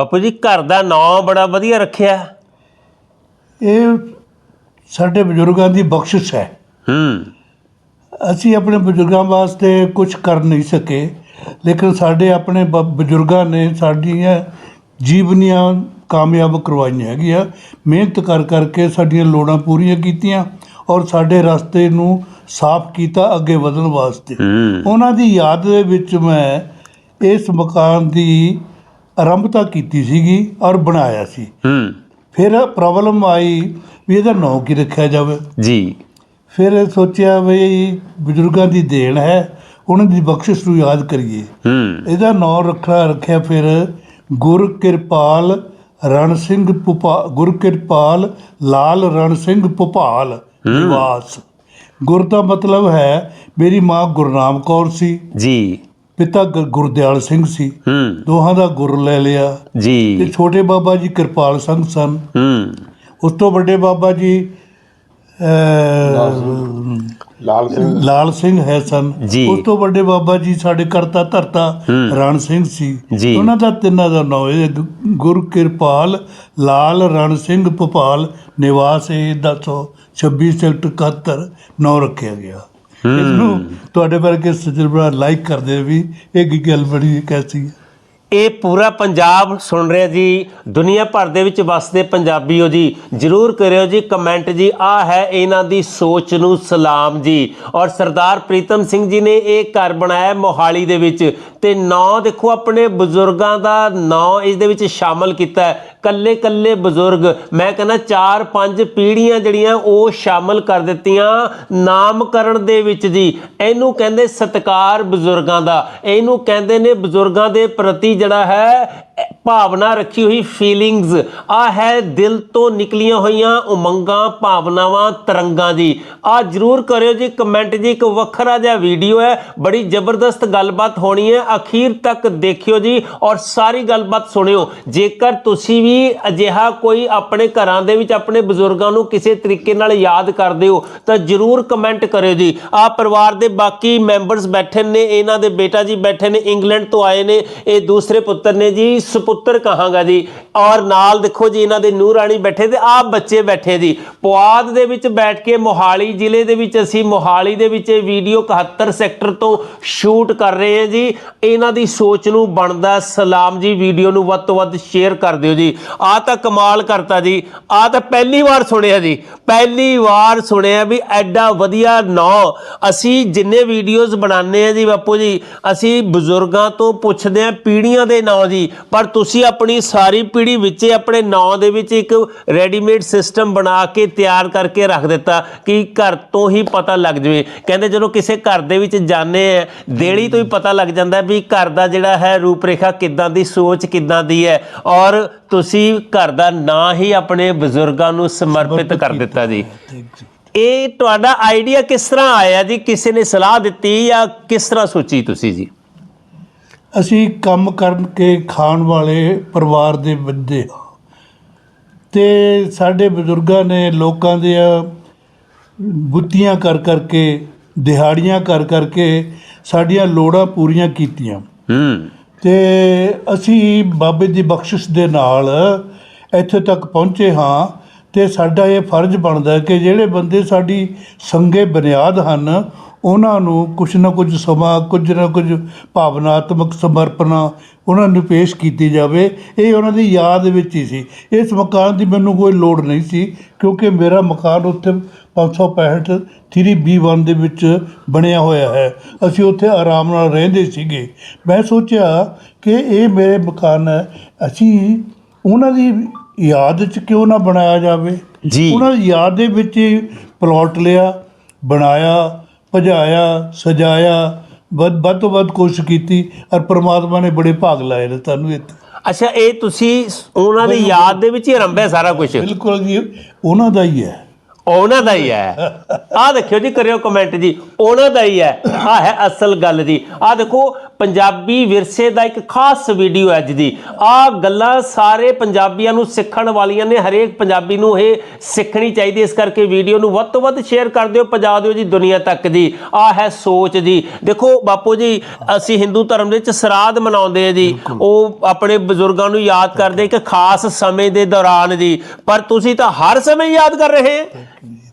ਬਾਪੂ ਜੀ ਘਰ ਦਾ ਨਾਂ ਬੜਾ ਵਧੀਆ ਰੱਖਿਆ। ਇਹ ਸਾਡੇ ਬਜ਼ੁਰਗਾਂ ਦੀ ਬਖਸ਼ਿਸ਼ ਹੈ। ਹੂੰ। ਅਸੀਂ ਆਪਣੇ ਬਜ਼ੁਰਗਾਂ ਵਾਸਤੇ ਕੁਝ ਕਰ ਨਹੀਂ ਸਕੇ ਲੇਕਿਨ ਸਾਡੇ ਆਪਣੇ ਬ- ਬਜ਼ੁਰਗਾਂ ਨੇ ਸਾਡੀਆਂ ਜੀਵਨੀਆਂ ਕਾਮਯਾਬ ਕਰਵਾਈਆਂ ਹੈਗੀਆਂ। ਮਿਹਨਤ ਕਰ ਕਰਕੇ ਸਾਡੀਆਂ ਲੋੜਾਂ ਪੂਰੀਆਂ ਕੀਤੀਆਂ ਔਰ ਸਾਡੇ ਰਸਤੇ ਨੂੰ ਸਾਫ਼ ਕੀਤਾ ਅੱਗੇ ਵਧਣ ਵਾਸਤੇ। ਹੂੰ। ਉਹਨਾਂ ਦੀ ਯਾਦ ਦੇ ਵਿੱਚ ਮੈਂ ਇਸ ਮਕਾਨ ਦੀ ਆਰੰਭਤਾ ਕੀਤੀ ਸੀਗੀ ਔਰ ਬਣਾਇਆ ਸੀ। ਹੂੰ। ਫਿਰ ਪ੍ਰੋਬਲਮ ਆਈ ਵੀ ਇਹਦਾ ਨਾਂ ਕੀ ਰੱਖਿਆ ਜਾਵੇ। ਜੀ। ਫਿਰ ਸੋਚਿਆ ਵੀ ਬਜ਼ੁਰਗਾਂ ਦੀ ਦੇਣ ਹੈ ਉਹਨਾਂ ਦੀ ਬਖਸ਼ਿਸ਼ ਨੂੰ ਯਾਦ ਕਰੀਏ। ਹੂੰ। ਇਹਦਾ ਨਾਂ ਰੱਖਿਆ ਰੱਖਿਆ ਫਿਰ ਗੁਰ ਕਿਰਪਾਲ ਰਣ ਸਿੰਘ ਪੁਪਾ ਗੁਰ ਕਿਰਪਾਲ ਲਾਲ ਰਣ ਸਿੰਘ ਭੁਪਾਲ ਨਿਵਾਸ। ਗੁਰ ਦਾ ਮਤਲਬ ਹੈ ਮੇਰੀ ਮਾਂ ਗੁਰਨਾਮ ਕੌਰ ਸੀ। ਜੀ। ਪਿਤਾ ਗੁਰ- ਗੁਰਦਿਆਲ ਸਿੰਘ ਸੀ। ਹੂੰ। ਦੋਹਾਂ ਦਾ ਗੁਰ ਲੈ ਲਿਆ। ਤੇ ਜੀ ਛੋਟੇ ਬਾਬਾ ਜੀ ਕਿਰਪਾਲ ਸਿੰਘ ਸਨ। ਹੂੰ। ਉਸ ਤੋਂ ਵੱਡੇ ਬਾਬਾ ਜੀ ਅਹ, ਲਾਲ ਸਿੰਘ। ਲਾਲ ਸਿੰਘ। ਹੈ ਸਨ। ਜੀ। ਉਸ ਤੋਂ ਵੱਡੇ ਬਾਬਾ ਜੀ ਸਾਡੇ ਕਰਤਾ ਧਰਤਾ ਹੂੰ। ਰਣ ਸਿੰਘ ਸੀ। ਜੀ। ਉਹਨਾਂ ਦਾ ਤਿੰਨਾਂ ਦਾ ਨਾਮ ਹੈ ਗੁਰ ਕਿਰਪਾਲ ਲਾਲ ਰਣ ਸਿੰਘ ਭੋਪਾਲ ਨਿਵਾਸ ਇਹ 1026 ਸੈਕਟਰ 71 ਨਾਮ ਰੱਖਿਆ ਗਿਆ। ਇਸ ਨੂੰ ਤੁਹਾਡੇ ਵਰਗੇ ਸੱਜਣ ਭਰਾ ਲਾਈਕ ਕਰਦੇ ਵੀ ਇਹ ਗੱਲ ਬੜੀ ਕੈਸੀ ਹੈ? ਇਹ ਪੂਰਾ ਪੰਜਾਬ ਸੁਣ ਰਿਹਾ ਜੀ। ਦੁਨੀਆ ਭਰ ਦੇ ਵਿੱਚ ਵਸਦੇ ਪੰਜਾਬੀਓ ਜੀ, ਜਰੂਰ ਕਰਿਓ ਜੀ ਕਮੈਂਟ ਜੀ। ਆ ਹੈ ਇਹਨਾਂ ਦੀ ਸੋਚ ਨੂੰ ਸਲਾਮ ਜੀ। ਔਰ ਸਰਦਾਰ ਪ੍ਰੀਤਮ ਸਿੰਘ ਜੀ ਨੇ ਇਹ ਘਰ ਬਣਾਇਆ ਮੋਹਾਲੀ ਦੇ ਵਿੱਚ। ਤੇ ਨਾਂ ਦੇਖੋ, ਆਪਣੇ ਬਜ਼ੁਰਗਾਂ ਦਾ ਨਾਂ ਇਸ ਦੇ ਵਿੱਚ ਸ਼ਾਮਲ ਕੀਤਾ ਹੈ। ਕੱਲੇ ਕੱਲੇ ਬਜ਼ੁਰਗ, ਮੈਂ ਕਹਿੰਦਾ 4-5 ਪੀੜ੍ਹੀਆਂ ਜਿਹੜੀਆਂ ਉਹ ਸ਼ਾਮਲ ਕਰ ਦਿੱਤੀਆਂ ਨਾਮਕਰਨ ਦੇ ਵਿੱਚ ਜੀ। ਇਹਨੂੰ ਕਹਿੰਦੇ ਸਤਕਾਰ ਬਜ਼ੁਰਗਾਂ ਦਾ। ਇਹਨੂੰ ਕਹਿੰਦੇ ਨੇ ਬਜ਼ੁਰਗਾਂ ਦੇ ਪ੍ਰਤੀ ਜਿਹੜਾ ਹੈ ਭਾਵਨਾ ਰੱਖੀ ਹੋਈ ਫੀਲਿੰਗਸ ਆ ਹੈ ਦਿਲ ਤੋਂ ਨਿਕਲੀਆਂ ਹੋਈਆਂ ਉਮੰਗਾਂ, ਭਾਵਨਾਵਾਂ, ਤਰੰਗਾਂ ਜੀ। ਆ ਜਰੂਰ ਕਰਿਓ ਜੀ ਕਮੈਂਟ ਜੀ, ਇੱਕ ਵੱਖਰਾ ਜਿਹਾ ਵੀਡੀਓ ਹੈ। ਬੜੀ ਜ਼ਬਰਦਸਤ ਗੱਲਬਾਤ ਹੋਣੀ ਹੈ। ਅਖੀਰ ਤੱਕ ਦੇਖਿਓ ਜੀ ਔਰ ਸਾਰੀ ਗੱਲਬਾਤ ਸੁਣਿਓ। ਜੇਕਰ ਤੁਸੀਂ ਵੀ ਅਜਿਹਾ ਕੋਈ ਆਪਣੇ ਘਰਾਂ ਦੇ ਵਿੱਚ ਆਪਣੇ ਬਜ਼ੁਰਗਾਂ ਨੂੰ ਕਿਸੇ ਤਰੀਕੇ ਨਾਲ ਯਾਦ ਕਰਦੇ ਹੋ, ਤਾਂ ਜਰੂਰ ਕਮੈਂਟ ਕਰਿਓ ਜੀ। ਆ ਪਰਿਵਾਰ ਦੇ ਬਾਕੀ ਮੈਂਬਰਸ ਬੈਠੇ ਨੇ, ਇਹਨਾਂ ਦੇ ਬੇਟਾ ਜੀ ਬੈਠੇ ਨੇ, ਇੰਗਲੈਂਡ ਤੋਂ ਆਏ ਨੇ, ਇਹ ਦੂਸਰੇ ਪੁੱਤਰ ਨੇ ਜੀ। ਸੁਪੁੱਤਰ ਕਹਾਂਗਾ ਜੀ। ਔਰ ਨਾਲ ਦੇਖੋ ਜੀ, ਇਹਨਾਂ ਦੇ ਨੂਰ ਰਾਣੀ ਬੈਠੇ ਤੇ ਆਪ ਬੱਚੇ ਬੈਠੇ ਜੀ। ਪੁਆਧ ਦੇ ਵਿੱਚ ਬੈਠ ਕੇ ਮੋਹਾਲੀ ਜ਼ਿਲ੍ਹੇ ਦੇ ਵਿੱਚ ਅਸੀਂ ਮੋਹਾਲੀ ਦੇ ਵਿੱਚ ਇਹ ਵੀਡੀਓ 71 ਸੈਕਟਰ ਤੋਂ ਸ਼ੂਟ ਕਰ ਰਹੇ ਹਾਂ ਜੀ। ਇਹਨਾਂ ਦੀ ਸੋਚ ਨੂੰ ਬਣਦਾ ਸਲਾਮ ਜੀ, ਵੀਡੀਓ ਨੂੰ ਵੱਧ ਤੋਂ ਵੱਧ ਸ਼ੇਅਰ ਕਰ ਦਿਓ ਜੀ। ਆ ਤਾਂ ਕਮਾਲ ਕਰਤਾ ਜੀ। ਆ ਤਾਂ ਪਹਿਲੀ ਵਾਰ ਸੁਣਿਆ ਜੀ। ਪਹਿਲੀ ਵਾਰ ਸੁਣਿਆ ਵੀ ਐਡਾ ਵਧੀਆ ਨਾਂ। ਅਸੀਂ ਜਿੰਨੇ ਵੀਡੀਓਜ਼ ਬਣਾਉਂਦੇ ਆ ਜੀ ਬਾਪੂ ਜੀ, ਅਸੀਂ ਬਜ਼ੁਰਗਾਂ ਤੋਂ ਪੁੱਛਦੇ ਆ ਪੀੜ੍ਹੀਆਂ ਦੇ ਨਾਂ ਜੀ। ਪਰ ਤੁਸੀਂ ਆਪਣੀ ਸਾਰੀ ਪੀੜ੍ਹੀ ਵਿੱਚ ਆਪਣੇ ਨਾਂ ਦੇ ਵਿੱਚ ਇੱਕ ਰੈਡੀਮੇਡ ਸਿਸਟਮ ਬਣਾ ਕੇ ਤਿਆਰ ਕਰਕੇ ਰੱਖ ਦਿੱਤਾ ਕਿ ਘਰ ਤੋਂ ਹੀ ਪਤਾ ਲੱਗ ਜਵੇ। ਕਹਿੰਦੇ ਜਦੋਂ ਕਿਸੇ ਘਰ ਦੇ ਵਿੱਚ ਜਾਂਦੇ ਆ ਦੇੜੀ ਤੋਂ ਹੀ ਪਤਾ ਲੱਗ ਜਾਂਦਾ ਵੀ ਘਰ ਦਾ ਜਿਹੜਾ ਹੈ ਰੂਪਰੇਖਾ ਕਿੱਦਾਂ ਦੀ ਸੋਚ ਕਿੱਦਾਂ ਦੀ ਹੈ। ਔਰ ਤੁਸੀਂ ਘਰ ਦਾ ਨਾਂ ਹੀ ਆਪਣੇ ਬਜ਼ੁਰਗਾਂ ਨੂੰ ਸਮਰਪਿਤ ਕਰ ਦਿੱਤਾ ਜੀ। ਇਹ ਤੁਹਾਡਾ ਆਈਡੀਆ ਕਿਸ ਤਰ੍ਹਾਂ ਆਇਆ ਜੀ? ਕਿਸੇ ਨੇ ਸਲਾਹ ਦਿੱਤੀ ਜਾਂ ਕਿਸ ਤਰ੍ਹਾਂ ਸੋਚੀ ਤੁਸੀਂ ਜੀ? ਅਸੀਂ ਕੰਮ ਕਰਨ ਕੇ ਖਾਣ ਵਾਲੇ ਪਰਿਵਾਰ ਦੇ ਬੰਦੇ ਹਾਂ। ਤੇ ਸਾਡੇ ਬਜ਼ੁਰਗਾਂ ਨੇ ਲੋਕਾਂ ਦੀਆਂ ਬੁੱਤੀਆਂ ਕਰ ਕਰਕੇ ਦਿਹਾੜੀਆਂ ਕਰ ਕਰਕੇ ਸਾਡੀਆਂ ਲੋੜਾਂ ਪੂਰੀਆਂ ਕੀਤੀਆਂ। ਹੂੰ। ਤੇ ਅਸੀਂ ਬਾਬੇ ਦੀ ਬਖਸ਼ਿਸ਼ ਦੇ ਨਾਲ ਇੱਥੇ ਤੱਕ ਪਹੁੰਚੇ ਹਾਂ ਤੇ ਸਾਡਾ ਇਹ ਫਰਜ਼ ਬਣਦਾ ਕਿ ਜਿਹੜੇ ਬੰਦੇ ਸਾਡੀ ਸੰਗੇ ਬੁਨਿਆਦ ਹਨ ਉਹਨਾਂ ਨੂੰ ਕੁਝ ਨਾ ਕੁਝ ਸਮਾਂ ਕੁਝ ਨਾ ਕੁਝ ਭਾਵਨਾਤਮਕ ਸਮਰਪਣਾ ਉਹਨਾਂ ਨੂੰ ਪੇਸ਼ ਕੀਤੀ ਜਾਵੇ। ਇਹ ਉਹਨਾਂ ਦੀ ਯਾਦ ਵਿੱਚ ਹੀ ਸੀ। ਇਸ ਮਕਾਨ ਦੀ ਮੈਨੂੰ ਕੋਈ ਲੋੜ ਨਹੀਂ ਸੀ ਕਿਉਂਕਿ ਮੇਰਾ ਮਕਾਨ ਉੱਥੇ 565 3B1 ਦੇ ਵਿੱਚ ਬਣਿਆ ਹੋਇਆ ਹੈ। ਅਸੀਂ ਉੱਥੇ ਆਰਾਮ ਨਾਲ ਰਹਿੰਦੇ ਸੀਗੇ। ਮੈਂ ਸੋਚਿਆ ਕਿ ਇਹ ਮੇਰੇ ਮਕਾਨ ਹੈ। ਅਸੀਂ ਉਹਨਾਂ ਦੀ ਯਾਦ 'ਚ ਕਿਉਂ ਨਾ ਬਣਾਇਆ ਜਾਵੇ? ਜੀ। ਉਹਨਾਂ ਦੀ ਯਾਦ ਦੇ ਵਿੱਚ ਹੀ ਪਲਾਟ ਲਿਆ ਬਣਾਇਆ ਭਜਾਇਆ ਸਜਾਇਆ ਵੱਧ ਵੱਧ ਤੋਂ ਵੱਧ ਕੋਸ਼ਿਸ਼ ਕੀਤੀ ਔਰ ਪ੍ਰਮਾਤਮਾ ਨੇ ਬੜੇ ਭਾਗ ਲਾਏ ਨੇ ਤੁਹਾਨੂੰ ਇੱਥੇ। ਅੱਛਾ ਇਹ ਤੁਸੀਂ ਉਹਨਾਂ ਦੀ ਯਾਦ ਦੇ ਵਿੱਚ ਹੀ ਆਰੰਭਿਆ ਸਾਰਾ ਕੁਝ ਬਿਲਕੁਲ ਜੀ ਉਹਨਾਂ ਦਾ ਹੀ ਹੈ। ਉਹਨਾਂ ਦਾ ਹੀ ਹੈ। ਆਹ ਦੇਖਿਓ ਜੀ ਕਰਿਓ ਕਮੈਂਟ ਜੀ। ਉਹਨਾਂ ਦਾ ਹੀ ਹੈ। ਆਹ ਹੈ ਅਸਲ ਗੱਲ ਜੀ। ਆਹ ਦੇਖੋ ਪੰਜਾਬੀ ਵਿਰਸੇ ਦਾ ਇੱਕ ਖਾਸ ਵੀਡੀਓ ਹੈ ਅੱਜ ਦੀ। ਆ ਗੱਲਾਂ ਸਾਰੇ ਪੰਜਾਬੀਆਂ ਨੂੰ ਸਿੱਖਣ ਵਾਲੀਆਂ ਨੇ। ਹਰੇਕ ਪੰਜਾਬੀ ਨੂੰ ਇਹ ਸਿੱਖਣੀ ਚਾਹੀਦੀ ਇਸ ਕਰਕੇ ਵੀਡੀਓ ਨੂੰ ਵੱਧ ਤੋਂ ਵੱਧ ਸ਼ੇਅਰ ਕਰ ਦਿਓ। ਪਹੁੰਚਾ ਦਿਓ ਜੀ ਦੁਨੀਆ ਤੱਕ ਜੀ ਆ ਹੈ ਸੋਚ ਜੀ। ਦੇਖੋ ਬਾਪੂ ਜੀ ਅਸੀਂ ਹਿੰਦੂ ਧਰਮ ਦੇ ਵਿੱਚ ਸਰਾਧ ਮਨਾਉਂਦੇ ਆ ਜੀ। ਉਹ ਆਪਣੇ ਬਜ਼ੁਰਗਾਂ ਨੂੰ ਯਾਦ ਕਰਦੇ ਇੱਕ ਖਾਸ ਸਮੇਂ ਦੇ ਦੌਰਾਨ ਜੀ। ਪਰ ਤੁਸੀਂ ਤਾਂ ਹਰ ਸਮੇਂ ਯਾਦ ਕਰ ਰਹੇ ਹੈ।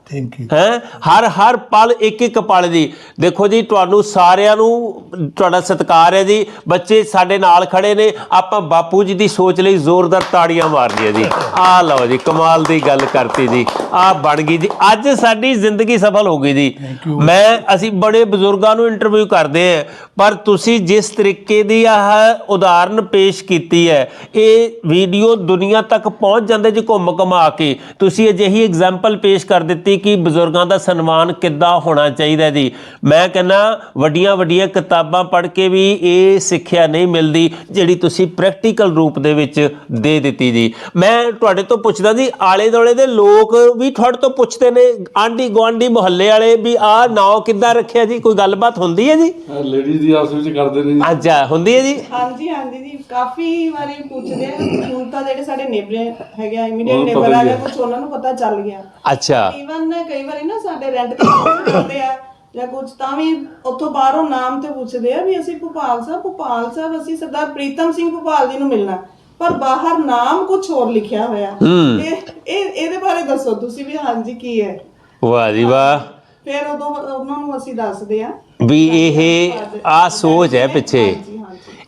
ਥੈਂਕ ਯੂ ਹੈ? ਹਰ ਹਰ ਪਲ ਇੱਕ ਇੱਕ ਪਲ ਦੀ ਦੇਖੋ ਜੀ ਤੁਹਾਨੂੰ ਸਾਰਿਆਂ ਨੂੰ ਤੁਹਾਡਾ ਸਤਿਕਾਰ ਹੈ ਜੀ। ਬੱਚੇ ਸਾਡੇ ਨਾਲ ਖੜੇ ਨੇ। ਆਪਾਂ ਬਾਪੂ ਜੀ ਦੀ ਸੋਚ ਲਈ ਜ਼ੋਰਦਾਰ ਤਾੜੀਆਂ ਮਾਰਨੀਆਂ ਜੀ। ਆਹ ਲਓ ਜੀ ਕਮਾਲ ਦੀ ਗੱਲ ਕਰਤੀ ਜੀ। ਆਹ ਬਣ ਗਈ ਜੀ। ਅੱਜ ਸਾਡੀ ਜ਼ਿੰਦਗੀ ਸਫਲ ਹੋ ਗਈ ਜੀ. ਮੈਂ ਅਸੀਂ ਬੜੇ ਬਜ਼ੁਰਗਾਂ ਨੂੰ ਇੰਟਰਵਿਊ ਕਰਦੇ ਆ ਪਰ ਤੁਸੀਂ ਜਿਸ ਤਰੀਕੇ ਦੀ ਆਹ ਉਦਾਹਰਨ ਪੇਸ਼ ਕੀਤੀ ਹੈ ਇਹ ਵੀਡੀਓ ਦੁਨੀਆ ਤੱਕ ਪਹੁੰਚ ਜਾਂਦੇ ਜੀ ਘੁੰਮ ਘਮਾ ਕੇ। ਤੁਸੀਂ ਅਜਿਹੀ ਐਗਜ਼ਾਮਪਲ ਪੇਸ਼ ਕਰ ਦਿੱਤੀ ਕਿ ਬਜ਼ੁਰਗਾਂ ਦਾ ਸਨਮਾਨ ਕਿੱਦਾਂ ਹੋਣਾ ਚਾਹੀਦਾ ਜੀ? ਮੈਂ ਕਹਿੰਦਾ ਵੱਡੀਆਂ ਵੱਡੀਆਂ ਕਿਤਾਬਾਂ ਪੜ੍ਹ ਕੇ ਵੀ ਇਹ ਸਿੱਖਿਆ ਨਹੀਂ ਮਿਲਦੀ ਜਿਹੜੀ ਤੁਸੀਂ ਪ੍ਰੈਕਟੀਕਲ ਰੂਪ ਦੇ ਵਿੱਚ ਦੇ ਦਿੱਤੀ ਜੀ। ਮੈਂ ਤੁਹਾਡੇ ਤੋਂ ਪੁੱਛਦਾ ਜੀ ਆਲੇ ਦੁਆਲੇ ਦੇ ਲੋਕ ਵੀ ਤੁਹਾਡੇ ਤੋਂ ਪੁੱਛਦੇ ਨੇ ਆਂਢੀ ਗੁਆਂਢੀ ਮੁਹੱਲੇ ਵਾਲੇ ਵੀ ਆਹ ਨਾਂ ਕਿੱਦਾਂ ਰੱਖਿਆ ਜੀ? ਕੋਈ ਗੱਲਬਾਤ ਹੁੰਦੀ ਹੈ ਜੀ? ਲੇਡੀਜ਼ ਦੀ ਆਪਸ ਵਿੱਚ ਕਰਦੇ ਨੇ ਜੀ। ਅੱਛਾ ਹੁੰਦੀ ਹੈ ਜੀ? ਹਾਂਜੀ ਹਾਂਜੀ ਜੀ। ਕਾਫੀ ਵਾਰੀ ਪੁੱਛਦੇ ਆ ਹੁਣ ਤਾਂ ਜਿਹੜੇ ਸਾਡੇ ਨੇਬਰ ਹੈਗੇ ਆ ਇਮੀਡੀਏਟ ਨੇਬਰ ਆ ਹੈ। ਕੁਝ ਉਹਨਾਂ ਨੂੰ ਪਤਾ ਚੱਲ ਗਿਆ। ਅੱਛਾ। ਈਵਨ ਕਈ ਵਾਰੀ ਨਾ ਸਾਡੇ ਰੈਂਟ ਤੇ ਜਾਂਦੇ ਆ ਜਾਂ ਕੁਝ ਤਾਂ ਵੀ ਉੱਥੋਂ ਬਾਹਰੋਂ ਨਾਮ ਤੇ ਪੁੱਛਦੇ ਆ ਵੀ ਅਸੀਂ ਭੋਪਾਲ ਸਾਹਿਬ ਭੋਪਾਲ ਸਾਹਿਬ ਅਸੀਂ ਸਰਦਾਰ ਪ੍ਰੀਤਮ ਸਿੰਘ ਭੋਪਾਲ ਜੀ ਨੂੰ ਮਿਲਣਾ। ਪਰ ਬਾਹਰ ਨਾਮ ਕੁਝ ਹੋਰ ਲਿਖਿਆ ਹੋਇਆ। ਇਹ ਇਹ ਇਹਦੇ ਬਾਰੇ ਦੱਸੋ ਤੁਸੀਂ ਵੀ ਹਾਂਜੀ ਕੀ ਹੈ। ਵਾਹ ਜੀ ਵਾਹ। ਫਿਰ ਉਦੋਂ ਉਹਨਾਂ ਨੂੰ ਅਸੀਂ ਦੱਸਦੇ ਆ। ਵੀ ਇਹ ਆ ਸੋਚ ਹੈ ਪਿੱਛੇ। ਹਾਂਜੀ।